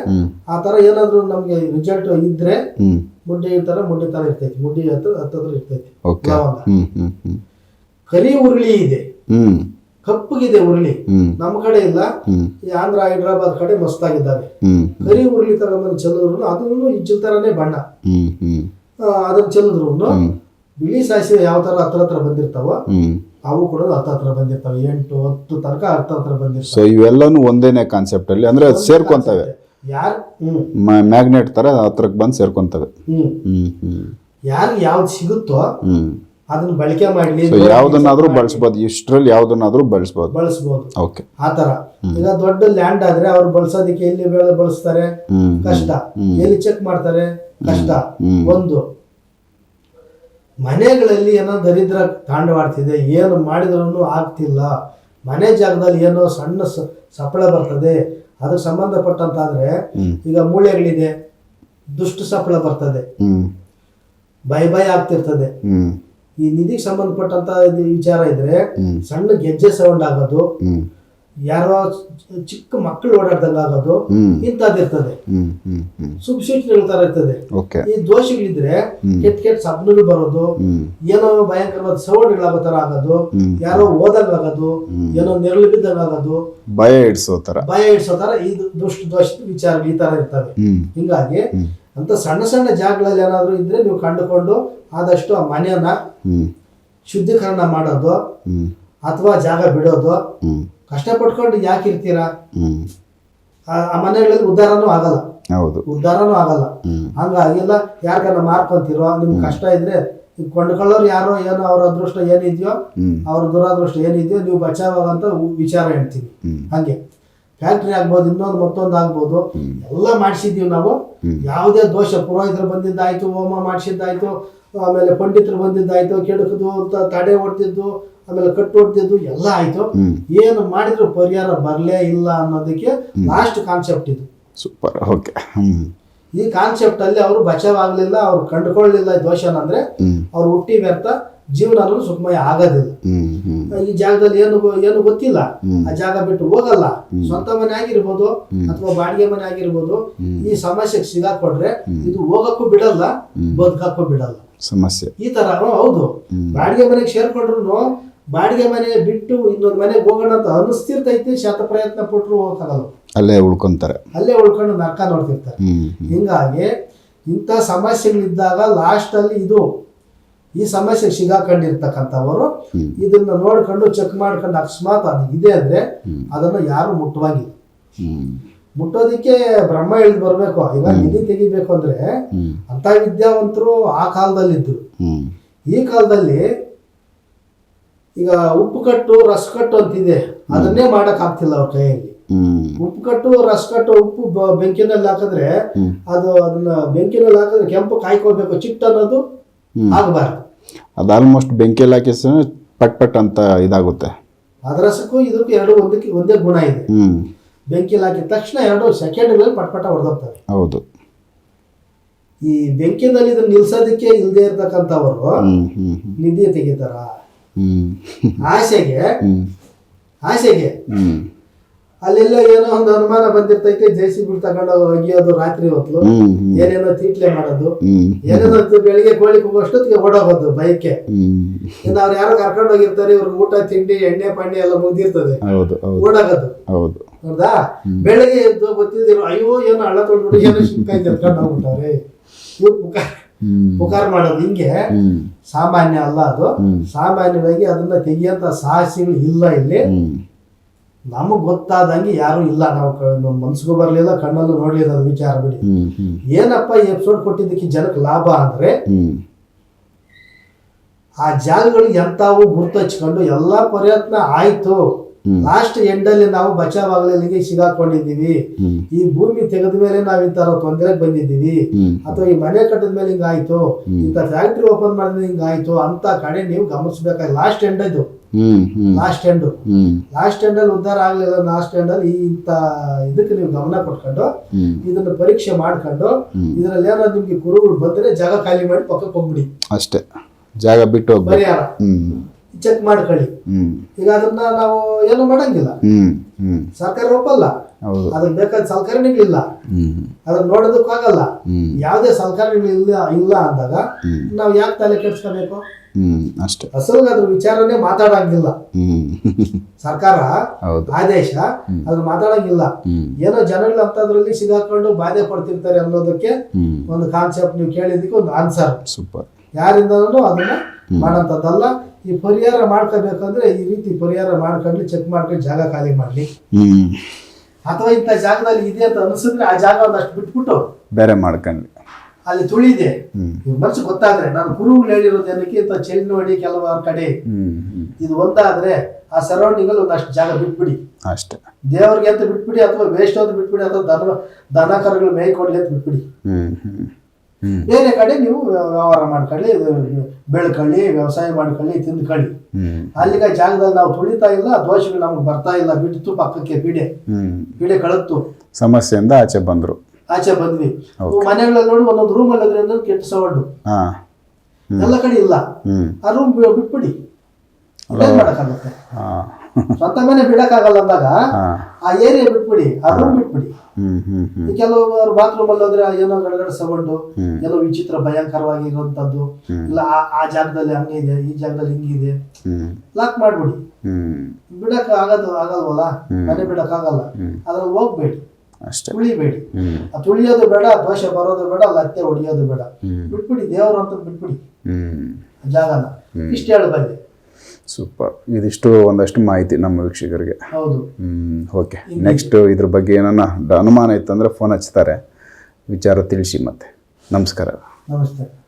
ಆ ತರ ಏನಾದ್ರು ನಮ್ಗೆ ರಿಸಲ್ಟ್ ಇದ್ರೆ ಮುಂಡಿ ಮುಡ್ಡಿ ತರ ಮುಡ್ಡಿ ಥರ ಇರ್ತೈತಿ. ಮುಂಡಿ ಹತ್ರ ಹತ್ತದ್ರ ಇರ್ತೈತಿ. ಕರಿ ಉರುಳಿ ಇದೆ. ಹ್ಮ್. ಕಪ್ಪಗಿದೆ ಉರುಳಿ. ನಮ್ ನಮ್ಮ ಕಡೆ ಇಲ್ಲ. ಈ ಆಂಧ್ರ ಹೈದ್ರಾಬಾದ್ ಕಡೆ ಮಸ್ತಾಗಿದ್ದಾವೆ. ಕರಿ ತರ ತಗೊಂಬಂದು ಚೆಲ್ಲಿದ್ರು ಅದನ್ನು ಇಜ್ಜಿನ ತರನೇ ಬಣ್ಣ. ಅದನ್ನ ಚೆಲ್ಲಿದ್ರು ಬಿಳಿ ಸಾಸಿವೆ ಯಾವ ತರ ಹತ್ರ ಹತ್ರ ಬಂದಿರ್ತಾವ ಅವು ಕೂಡ ಹತ್ತ ಹತ್ರ ಬಂದಿರ್ತಾವೆ. ಎಂಟು ಹತ್ತು ತನಕ ಹತ್ತ ಹತ್ರ ಬಂದಿರ್ತವೆ. ಸೊ ಇವೆಲ್ಲನೂ ಒಂದೇನೆ ಕಾನ್ಸೆಪ್ಟ್ ಅಲ್ಲಿ ಅಂದ್ರೆ ಅದು ಸೇರ್ಕೊಂತವೆ. ಯಾರು ಮ್ಯಾಗ್ನೆಟ್ ತರ ಹತ್ರಕ್ಕೆ ಬಂದು ಸೇರ್ಕೊಂತವೆ. ಹ್ಮ್. ಹ್ಮ್ ಹ್ಮ್. ಯಾರಿಗೆ ಯಾವ್ದು ಸಿಗುತ್ತೋ ಹ್ಮ್. ಅದನ್ನ ಬಳಕೆ ಮಾಡಲಿ ಯಾವ್ದನ್ನಾದ್ರೂ ಬಳಸಬಹುದು ಇಷ್ಟರಲ್ಲಿ ಯಾವ್ದನ್ನಾದ್ರೂ ಬಳಸಬಹುದು ಬಳಸಬಹುದು ಓಕೆ ಆ ತರ ಈಗ ದೊಡ್ಡ ಲ್ಯಾಂಡ್ ಆದ್ರೆ ಅವ್ರು ಬಳಸೋದಕ್ಕೆ ಎಲ್ಲಿ ಬೆಳೆ ಬಳಸ್ತಾರೆ? ಕಷ್ಟ. ಎಲ್ಲಿ ಚೆಕ್ ಮಾಡ್ತಾರೆ? ಕಷ್ಟ. ಒಂದು. ಮನೆಗಳಲ್ಲಿ ಏನೋ ದರಿದ್ರ ತಾಂಡವಾಡ್ತಿದೆ. ಏನು ಮಾಡಿದ್ರು ಆಗ್ತಿಲ್ಲ. ಮನೆ ಜಾಗದಲ್ಲಿ ಏನೋ ಸಣ್ಣ ಸಪ್ಪಳ ಬರ್ತದೆ. ಅದಕ್ಕೆ ಸಂಬಂಧಪಟ್ಟಂತಾದ್ರೆ ಈಗ ಮೂಳೆಗಳಿದೆ ದುಷ್ಟ ಸಪ್ಪಳ ಬರ್ತದೆ. ಭಯ ಭಯ ಆಗ್ತಿರ್ತದೆ. ಈ ನಿಧಿಗೆ ಸಂಬಂಧಪಟ್ಟಂತ ಇದು ವಿಚಾರ ಇದ್ರೆ ಸಣ್ಣ ಗೆಜ್ಜೆ ಸೌಂಡ್ ಆಗೋದು ಯಾರೋ ಚಿಕ್ಕ ಮಕ್ಕಳು ಓಡಾಡ್ದಂಗ ಆಗೋದು ಇಂಥದ್ದಿರ್ತದೆ ಶುಭ ತರ ಇರ್ತದೆ. ಈ ದೋಷಗಳಿದ್ರೆ ಕೆಟ್ಟ ಕೆಟ್ಟ ಸಪ್ನಗಳು ಬರೋದು ಏನೋ ಭಯಂಕರವಾದ ಸೌಂಡ್ಗಳಾಗೋ ತರ ಆಗೋದು. ಯಾರೋ ಓದಂಗ್ ಆಗೋದು ಏನೋ ನೆರಳು ಬಿದ್ದಂಗ ಆಗೋದು ಭಯ ಇಡಿಸೋ ತರ. ಭಯ ಇಡಿಸೋ ತರ ಈ ದುಷ್ಟ ದೋಷ ವಿಚಾರಗಳು ಈ ತರ ಇರ್ತವೆ. ಹಿಂಗಾಗಿ ಅಂತ ಸಣ್ಣ ಸಣ್ಣ ಜಾಗಗಳಲ್ಲಿ ಏನಾದ್ರು ಇದ್ರೆ ನೀವು ಕಂಡುಕೊಂಡು ಆದಷ್ಟು ಆ ಮನೆಯನ್ನ ಶುದ್ಧೀಕರಣ ಮಾಡೋದು ಅಥವಾ ಜಾಗ ಬಿಡೋದು. ಕಷ್ಟ ಪಟ್ಕೊಂಡು ಯಾಕೆ ಇರ್ತೀರಾ? ಆ ಮನೆಗಳಲ್ಲಿ ಉದ್ಧಾರನೂ ಆಗಲ್ಲ. ಹೌದು. ಉದ್ಧಾರನೂ ಆಗಲ್ಲ. ಹಂಗಾಗಿಲ್ಲ ಯಾರ್ಗಾರ ಮಾರ್ಕೊಂತಿರೋ ನಿಮ್ಗೆ ಕಷ್ಟ ಇದ್ರೆ ನೀವು ಕೊಂಡ್ಕೊಳ್ಳೋರು ಯಾರೋ ಏನೋ ಅವ್ರ ಅದೃಷ್ಟ ಏನಿದೆಯೋ ಅವ್ರ ದುರಾದೃಷ್ಟ ಏನಿದೆಯೋ ನೀವು ಬಚಾವಾಗಂತ ವಿಚಾರ ಹೇಳ್ತೀವಿ. ಹಂಗೆ. ಫ್ಯಾಕ್ಟ್ರಿ ಆಗ್ಬೋದು ಇನ್ನೊಂದು ಮತ್ತೊಂದು ಆಗ್ಬೋದು ಎಲ್ಲ ಮಾಡಿಸಿದ್ದೀವಿ ನಾವು. ಯಾವುದೇ ದೋಷ ಪುರೋಹಿತರು ಬಂದಿದ್ದಾಯ್ತು ಹೋಮ ಮಾಡಿಸಿದ್ದಾಯ್ತು ಆಮೇಲೆ ಪಂಡಿತರು ಬಂದಿದ್ದಾಯ್ತು ಕೆಡಕದು ಅಂತ ತಡೆ ಹೊಡ್ತಿದ್ದು ಆಮೇಲೆ ಕಟ್ಟು ಹೊಡ್ತಿದ್ದು ಎಲ್ಲ ಆಯ್ತು. ಏನು ಮಾಡಿದ್ರು ಪರಿಹಾರ ಬರಲೇ ಇಲ್ಲ ಅನ್ನೋದಕ್ಕೆ ಲಾಸ್ಟ್ ಕಾನ್ಸೆಪ್ಟ್ ಇದು. ಸೂಪರ್ ಓಕೆ ಈ ಕಾನ್ಸೆಪ್ಟ್ ಅಲ್ಲಿ ಅವರು ಬಚಾವಾಗ್ಲಿಲ್ಲ ಅವ್ರು ಕಂಡುಕೊಳ್ಳಲಿಲ್ಲ ದೋಷನ ಅಂದ್ರೆ ಅವ್ರು ಹುಟ್ಟಿ ವ್ಯರ್ಥ ಜೀವನ ಸುಖಮಯ ಆಗೋದಿಲ್ಲ. ಈ ಜಾಗದಲ್ಲಿ ಏನು ಏನು ಗೊತ್ತಿಲ್ಲ. ಆ ಜಾಗ ಬಿಟ್ಟು ಹೋಗಲ್ಲ. ಸ್ವಂತ ಮನೆ ಆಗಿರ್ಬೋದು ಅಥವಾ ಬಾಡಿಗೆ ಮನೆ ಆಗಿರ್ಬೋದು ಈ ಸಮಸ್ಯೆಗೆ ಸಿಗಾಕೊಟ್ರೆ ಇದು ಹೋಗಕ್ಕೂ ಬಿಡಲ್ಲ ಬದುಕಕ್ಕೂ ಬಿಡಲ್ಲ. ಸಮಸ್ಯೆ. ಈ ತರ ಹೌದು. ಬಾಡಿಗೆ ಮನೆಗೆ ಸೇರ್ಕೊಂಡ್ರು ಬಾಡಿಗೆ ಮನೆ ಬಿಟ್ಟು ಇನ್ನೊಂದು ಮನೆಗೆ ಹೋಗೋಣ ಅಂತ ಅನಿಸ್ತಿರ್ತೈತಿ ಶತ ಪ್ರಯತ್ನ ಪಟ್ರು ಹೋಗಕ್ಕಾಗಲ್ಲ. ಅಲ್ಲೇ ಉಳ್ಕೊಂತಾರೆ. ಅಲ್ಲೇ ಉಳ್ಕೊಂಡು ನರ್ಕ ನೋಡ್ತಿರ್ತಾರೆ. ಹಿಂಗಾಗಿ ಇಂಥ ಸಮಸ್ಯೆಗಳಿದ್ದಾಗ ಲಾಸ್ಟ್ ಅಲ್ಲಿ ಇದು ಈ ಸಮಸ್ಯೆ ಸಿಗಾಕೊಂಡಿರ್ತಕ್ಕಂಥವರು. ಇದನ್ನ ನೋಡ್ಕೊಂಡು ಚೆಕ್ ಮಾಡ್ಕೊಂಡು ಅಕಸ್ಮಾತ್ ಅದು ಇದೆ ಅಂದ್ರೆ. ಅದನ್ನು ಯಾರು ಮುಟ್ಟವಾಗಿ ಮುಟ್ಟೋದಿಕ್ಕೆ ಬ್ರಹ್ಮ ಇಳಿದು ಬರಬೇಕು. ಈಗ ನಿಧಿ ತೆಗಿಬೇಕು ಅಂದ್ರೆ ಅಂತ ವಿದ್ಯಾವಂತರು ಆ ಕಾಲದಲ್ಲಿದ್ದರು. ಈ ಕಾಲದಲ್ಲಿ ಈಗ ಉಪ್ಪು ಕಟ್ಟು ರಸ ಕಟ್ಟು ಅಂತಿದೆ ಅದನ್ನೇ ಮಾಡಕ್ ಆಗ್ತಿಲ್ಲ ಅವ್ರ ಕೈಯಲ್ಲಿ. ಉಪ್ಪು ಕಟ್ಟು ರಸ ಕಟ್ಟು ಉಪ್ಪು ಬೆಂಕಿನಲ್ಲಿ ಹಾಕಿದ್ರೆ ಅದು ಅದನ್ನ ಬೆಂಕಿನಲ್ಲಿ ಹಾಕಿದ್ರೆ ಕೆಂಪು ಕಾಯ್ಕೋಬೇಕು ಚಿಟ್ಟ ಅನ್ನೋದು. ಆಗಬಾರ್ದು. ಅದು ಆಲ್ಮೋಸ್ಟ್ ಬೆಂಕಿಯಲ್ಲಿ ಹಾಕಿ ಸ ಪಟ್ ಪಟ್ ಅಂತ ಇದಾಗುತ್ತೆ. ಅದರಸಕ್ಕೂ ಇದಕ್ಕೂ ಎರಡು ಒಂದಕ್ಕೆ ಒಂದೇ ಗುಣ ಇದೆ. ಬೆಂಕಿಲಿ ಹಾಕಿದ ತಕ್ಷಣ ಎರಡು ಸೆಕೆಂಡ್ಗಳಲ್ಲಿ ಪಟ್ಪಟ ಹೊಡೆದೋಗ್ತಾರೆ. ಹೌದು. ಈ ಬೆಂಕಿನಲ್ಲಿ ಇದನ್ನ ನಿಲ್ಸೋದಕ್ಕೆ ಇಲ್ಲದೆ ಇರ್ತಕ್ಕಂಥವರು ನಿದ್ದೆ ತೆಗಿತಾರ. ಆಸೆಗೆ ಹ್ಮ್. ಆಸೆಗೆ ಹ್ಮ್. ಅಲ್ಲೆಲ್ಲ ಏನೋ ಒಂದು ಅನುಮಾನ ಬಂದಿರ್ತೈತೆ ಜೆ ಸಿ ಬಿ ತಗೊಂಡು ಒಗಿಯೋದು ರಾತ್ರಿ ಹೊತ್ತು ಏನೇನೋ ತೀಟ್ಲೆ ಮಾಡೋದು. ಏನೇನೋ ಬೆಳಿಗ್ಗೆ ಕೋಳಿ ಕೂಗೋಷ್ಟೊತ್ತಿಗೆ ಓಡೋಗೋದು ಬೈಕೆ ಇನ್ನು ಅವ್ರು ಯಾರು ಕರ್ಕೊಂಡು ಹೋಗಿರ್ತಾರೆ ಇವ್ರಿಗೆ ಊಟ ತಿಂಡಿ ಎಣ್ಣೆ ಪಣ್ಣೆ ಎಲ್ಲ ಮುಗಿದಿರ್ತದೆ. ಓಡಾಗೋದು. ಹೌದು. ಹೌದಾ? ಬೆಳಗ್ಗೆ ಎದ್ದು ಗೊತ್ತಿದ್ರು ಅಯ್ಯೋ ಏನು ಹಳ್ಳ ತೊಳ್ಬಿಟ್ಟು ಏನೋ ಶಿಂಕಾಯಿ ಎತ್ಕೊಂಡು ಹೋಗ್ಬಿಟ್ಟಾರೆ. ಇವ್ರು ಪುಕಾರ ಪುಕಾರ ಮಾಡೋದು ಹಿಂಗೆ. ಸಾಮಾನ್ಯ ಅಲ್ಲ ಅದು. ಸಾಮಾನ್ಯವಾಗಿ ಅದನ್ನ ತೆಗಿಯಂತ ಸಾಹಸಿಗಳು ಇಲ್ಲ ಇಲ್ಲಿ. ನಮಗ್ ಗೊತ್ತಾದಂಗೆ ಯಾರು ಇಲ್ಲ. ನಾವು ಮನ್ಸಿಗೂ ಬರ್ಲಿಲ್ಲ ಕಣ್ಣಲ್ಲೂ ನೋಡ್ಲಿಲ್ಲ ಅದು ವಿಚಾರ ಬಿಡಿ. ಏನಪ್ಪ ಈ ಎಪಿಸೋಡ್ ಕೊಟ್ಟಿದ್ದಕ್ಕೆ ಜನಕ್ಕೆ ಲಾಭ ಅಂದ್ರೆ ಆ ಜಾಗಗಳು ಎಂತಾವು ಗುರ್ತಚ್ಕೊಂಡು ಎಲ್ಲಾ ಪ್ರಯತ್ನ ಆಯ್ತು. ಲಾಸ್ಟ್ ಲಾಸ್ಟ್ ಎಂಡಲ್ಲಿ ನಾವು ಬಚಾವ್ ಸಿಗಾಕೊಂಡಿದ್ದೀವಿ. ಹ್ಮ್. ಈ ಭೂಮಿ ತೆಗೆದ ಮೇಲೆ ನಾವು ಇಂತರ ತೊಂದರೆಗೆ ಬಂದಿದ್ದೀವಿ. ಅಥವಾ ಈ ಮನೆ ಕಟ್ಟದ ಮೇಲೆ ಹಿಂಗಾಯ್ತು ಇಂತ ಫ್ಯಾಕ್ಟ್ರಿ ಓಪನ್ ಮಾಡಿದ್ರೆ ಹಿಂಗಾಯ್ತು ಅಂತ ಕಡೆ ನೀವು ಗಮನಿಸ್ಬೇಕಾಗಿ ಲಾಸ್ಟ್ ಎಂಡ್ ಇದು ಲಾಸ್ಟ್ ಎಂಡ್ ಲಾಸ್ಟ್ ಎಂಡ್ ಅಲ್ಲಿ ಉದ್ಧಾರ ಆಗ್ಲಿಲ್ಲ ಲಾಸ್ಟ್ ಎಂಡ್ ಈ ಇಂಥ ಇದಕ್ಕೆ ನೀವು ಗಮನ ಕೊಟ್ಕೊಂಡು ಇದನ್ನ ಪರೀಕ್ಷೆ ಮಾಡ್ಕೊಂಡು ಇದ್ರಲ್ಲಿ ಇದರಲ್ಲಿ ಏನಾದ್ರು ನಿಮ್ಗೆ ಗುರುಗಳು ಬಂದ್ರೆ ಜಾಗ ಖಾಲಿ ಮಾಡಿ ಪಕ್ಕಕ್ಕೆ ಹೋಗ್ಬಿಡಿ. ಅಷ್ಟೇ. ಜಾಗ ಬಿಟ್ಟು ಹೋಗ್ಬೇಕು. ಪರಿಹಾರ. ಹ್ಮ್. ಚೆಕ್ ಮಾಡ್ಕೊಳ್ಳಿ. ಹ್ಮ್. ಈಗ ಅದನ್ನ ನಾವು ಏನು ಮಾಡಂಗಿಲ್ಲ. ಹ್ಮ್ ಹ್ಮ್. ಸರ್ಕಾರ ಒಪ್ಪಲ್ಲ. ಹೌದು. ಅದಕ್ಕೆ ಬೇಕಾದ ಸಲಕರಣೆಗಳಿಲ್ಲ ಹ್ಮ್. ಅದನ್ನ ನೋಡೋದಕ್ಕಾಗಲ್ಲ ಆಗಲ್ಲ. ಯಾವುದೇ ಸಲಕರಣೆಗಳು ಇಲ್ಲ ಇಲ್ಲ ಅಂದಾಗ. ನಾವು ಯಾಕೆ ತಲೆ ಕೆಡ್ಸ್ಕೋಬೇಕು? ಹ್ಮ್ ಅಷ್ಟೇ. ಅಸಲ್ಗೆ ಅದ್ರ ವಿಚಾರನೇ ಮಾತಾಡಂಗಿಲ್ಲ. ಹ್ಮ್. ಸರ್ಕಾರ ಹೌದು. ಆದೇಶ ಅದ್ರ ಮಾತಾಡಂಗಿಲ್ಲ. ಹ್ಮ್. ಏನೋ ಜನಗಳು ಅಂತದ್ರಲ್ಲಿ ಸಿಗಾಕೊಂಡು ಬಾಧೆ ಪಡ್ತಿರ್ತಾರೆ ಅನ್ನೋದಕ್ಕೆ ಹ್ಮ್. ಒಂದು ಕಾನ್ಸೆಪ್ಟ್ ನೀವು ಕೇಳಿದ್ದಕ್ಕೆ ಒಂದು ಆನ್ಸರ್ ಸೂಪರ್. ಯಾರಿಂದನೂ ಅದನ್ನು ಮಾಡೋಂಥದ್ದಲ್ಲ ಈ ಪರಿಹಾರ ಮಾಡ್ಕೋಬೇಕಂದ್ರೆ ಈ ರೀತಿ ಪರಿಹಾರ ಮಾಡ್ಕೊಂಡು ಚೆಕ್ ಮಾಡ್ಕೊಂಡು ಜಾಗ ಖಾಲಿ ಮಾಡಲಿ. ಅಥವಾ ಇಂಥ ಜಾಗದಲ್ಲಿ ಇದೆ ಅಂತ ಅನಿಸಿದ್ರೆ ಆ ಜಾಗ ಒಂದಷ್ಟು ಬಿಟ್ಬಿಟ್ಟು ಬೇರೆ ಮಾಡ್ಕೊಂಡು ಅಲ್ಲಿ ತುಳಿದೆ. ಮನಸ್ಸು ಗೊತ್ತಾದ್ರೆ ನಾನು ಗುರುಗಳು ಹೇಳಿರೋದು ಏನಕ್ಕೆ ಇಂಥ ಚೆಲ್ ನೋಡಿ ಕೆಲವಾರು ಕಡೆ. ಇದು ಒಂದಾದ್ರೆ ಆ ಸರೌಂಡಿಂಗ್ ಅಲ್ಲಿ ಒಂದಷ್ಟು ಜಾಗ ಬಿಟ್ಬಿಡಿ. ಅಷ್ಟೇ. ದೇವ್ರಿಗೆ ಅಂತ ಬಿಟ್ಬಿಡಿ ಅಥವಾ ವೇಸ್ಟ್ ಅಂತ ಬಿಟ್ಬಿಡಿ ಅಥವಾ ದನ ದನ ಕರುಗಳು ಮೇಯ್ಕೊಡ್ಲಿ ಅಂತ ಬಿಟ್ಬಿಡಿ. ಬೇರೆ ಕಡೆ ನೀವು ವ್ಯವಹಾರ ಮಾಡ್ಕೊಳ್ಳಿ ಬೆಳ್ಕೊಳ್ಳಿ ವ್ಯವಸಾಯ ಮಾಡ್ಕೊಳ್ಳಿ ತಿಂದ್ಕೊಳ್ಳಿ. ಅಲ್ಲಿಗೆ ಜಾಗದಲ್ಲಿ ನಾವು ತುಳಿತಾ ಇಲ್ಲ ದೋಷಗಳು ನಮ್ಗೆ ಬರ್ತಾ ಇಲ್ಲ ಬಿಡ್ತು ಪಕ್ಕಕ್ಕೆ ಪೀಡೆ. ಹ್ಮ್. ಪೀಡೆ ಕಳತ್ತು. ಸಮಸ್ಯೆಯಿಂದ ಆಚೆ ಬಂದ್ರು. ಆಚೆ ಬಂದ್ವಿ. ಮನೆಗಳಲ್ಲಿ ನೋಡಿ ಒಂದೊಂದು ರೂಮ್ ಅಲ್ಲಿ ಕೆಟ್ಟ ಸವಾಲು ಎಲ್ಲ ಕಡೆ ಇಲ್ಲ. ಆ ರೂಮ್ ಬಿಟ್ಬಿಡಿ. ಮಾಡಕ್ಕಾಗುತ್ತೆ? ಸ್ವಂತ ಮನೆ ಬಿಡಕ್ಕಾಗಲ್ಲ ಅಂದಾಗ ಆ ಏರಿಯಾ ಬಿಟ್ಬಿಡಿ ಆ ರೂಮ್ ಬಿಟ್ಬಿಡಿ. ಕೆಲವರು ಬಾತ್ರೂಮ್ ಅಲ್ಲಿ ಹೋದ್ರೆ ಏನೋ ಗಡಗಡ ಸಗೊಂಡು. ಏನೋ ವಿಚಿತ್ರ ಭಯಂಕರವಾಗಿರುವಂತದ್ದು ಇಲ್ಲ ಆ- ಜಾಗದಲ್ಲಿ ಹಂಗಿದೆ ಈ ಜಾಗದಲ್ಲಿ ಹಿಂಗಿದೆ ಲಾಕ್ ಮಾಡ್ಬಿಡಿ. ಬಿಡಕ್ ಆಗದು ಆಗಲ್ವಲ್ಲ? ಮನೆ ಬಿಡಕ್ ಆಗಲ್ಲ ಅದ್ರಲ್ಲಿ ಹೋಗ್ಬೇಡಿ. ಅಷ್ಟೇ. ತುಳಿಬೇಡಿ. ಆ ತುಳಿಯೋದು ಬೇಡ ದೋಷ ಬರೋದು ಬೇಡ ಲತ್ತೆ ಹೊಡಿಯೋದು ಬೇಡ. ಬಿಟ್ಬಿಡಿ ದೇವರು ಅಂತ ಬಿಟ್ಬಿಡಿ. ಜಾಗನ. ಇಷ್ಟು ಹೇಳಿ ಬಂದೆ. ಸೂಪರ್ ಇದಿಷ್ಟು ಒಂದಷ್ಟು ಮಾಹಿತಿ ನಮ್ಮ ವೀಕ್ಷಕರಿಗೆ. ಓಕೆ ನೆಕ್ಸ್ಟ್ ಇದ್ರ ಬಗ್ಗೆ ಏನನ್ನ ಅನುಮಾನ ಇತ್ತಂದ್ರೆ ಫೋನ್ ಹಚ್ತಾರೆ. ವಿಚಾರ ತಿಳಿಸಿ ಮತ್ತೆ. ನಮಸ್ಕಾರ. ನಮಸ್ತೆ.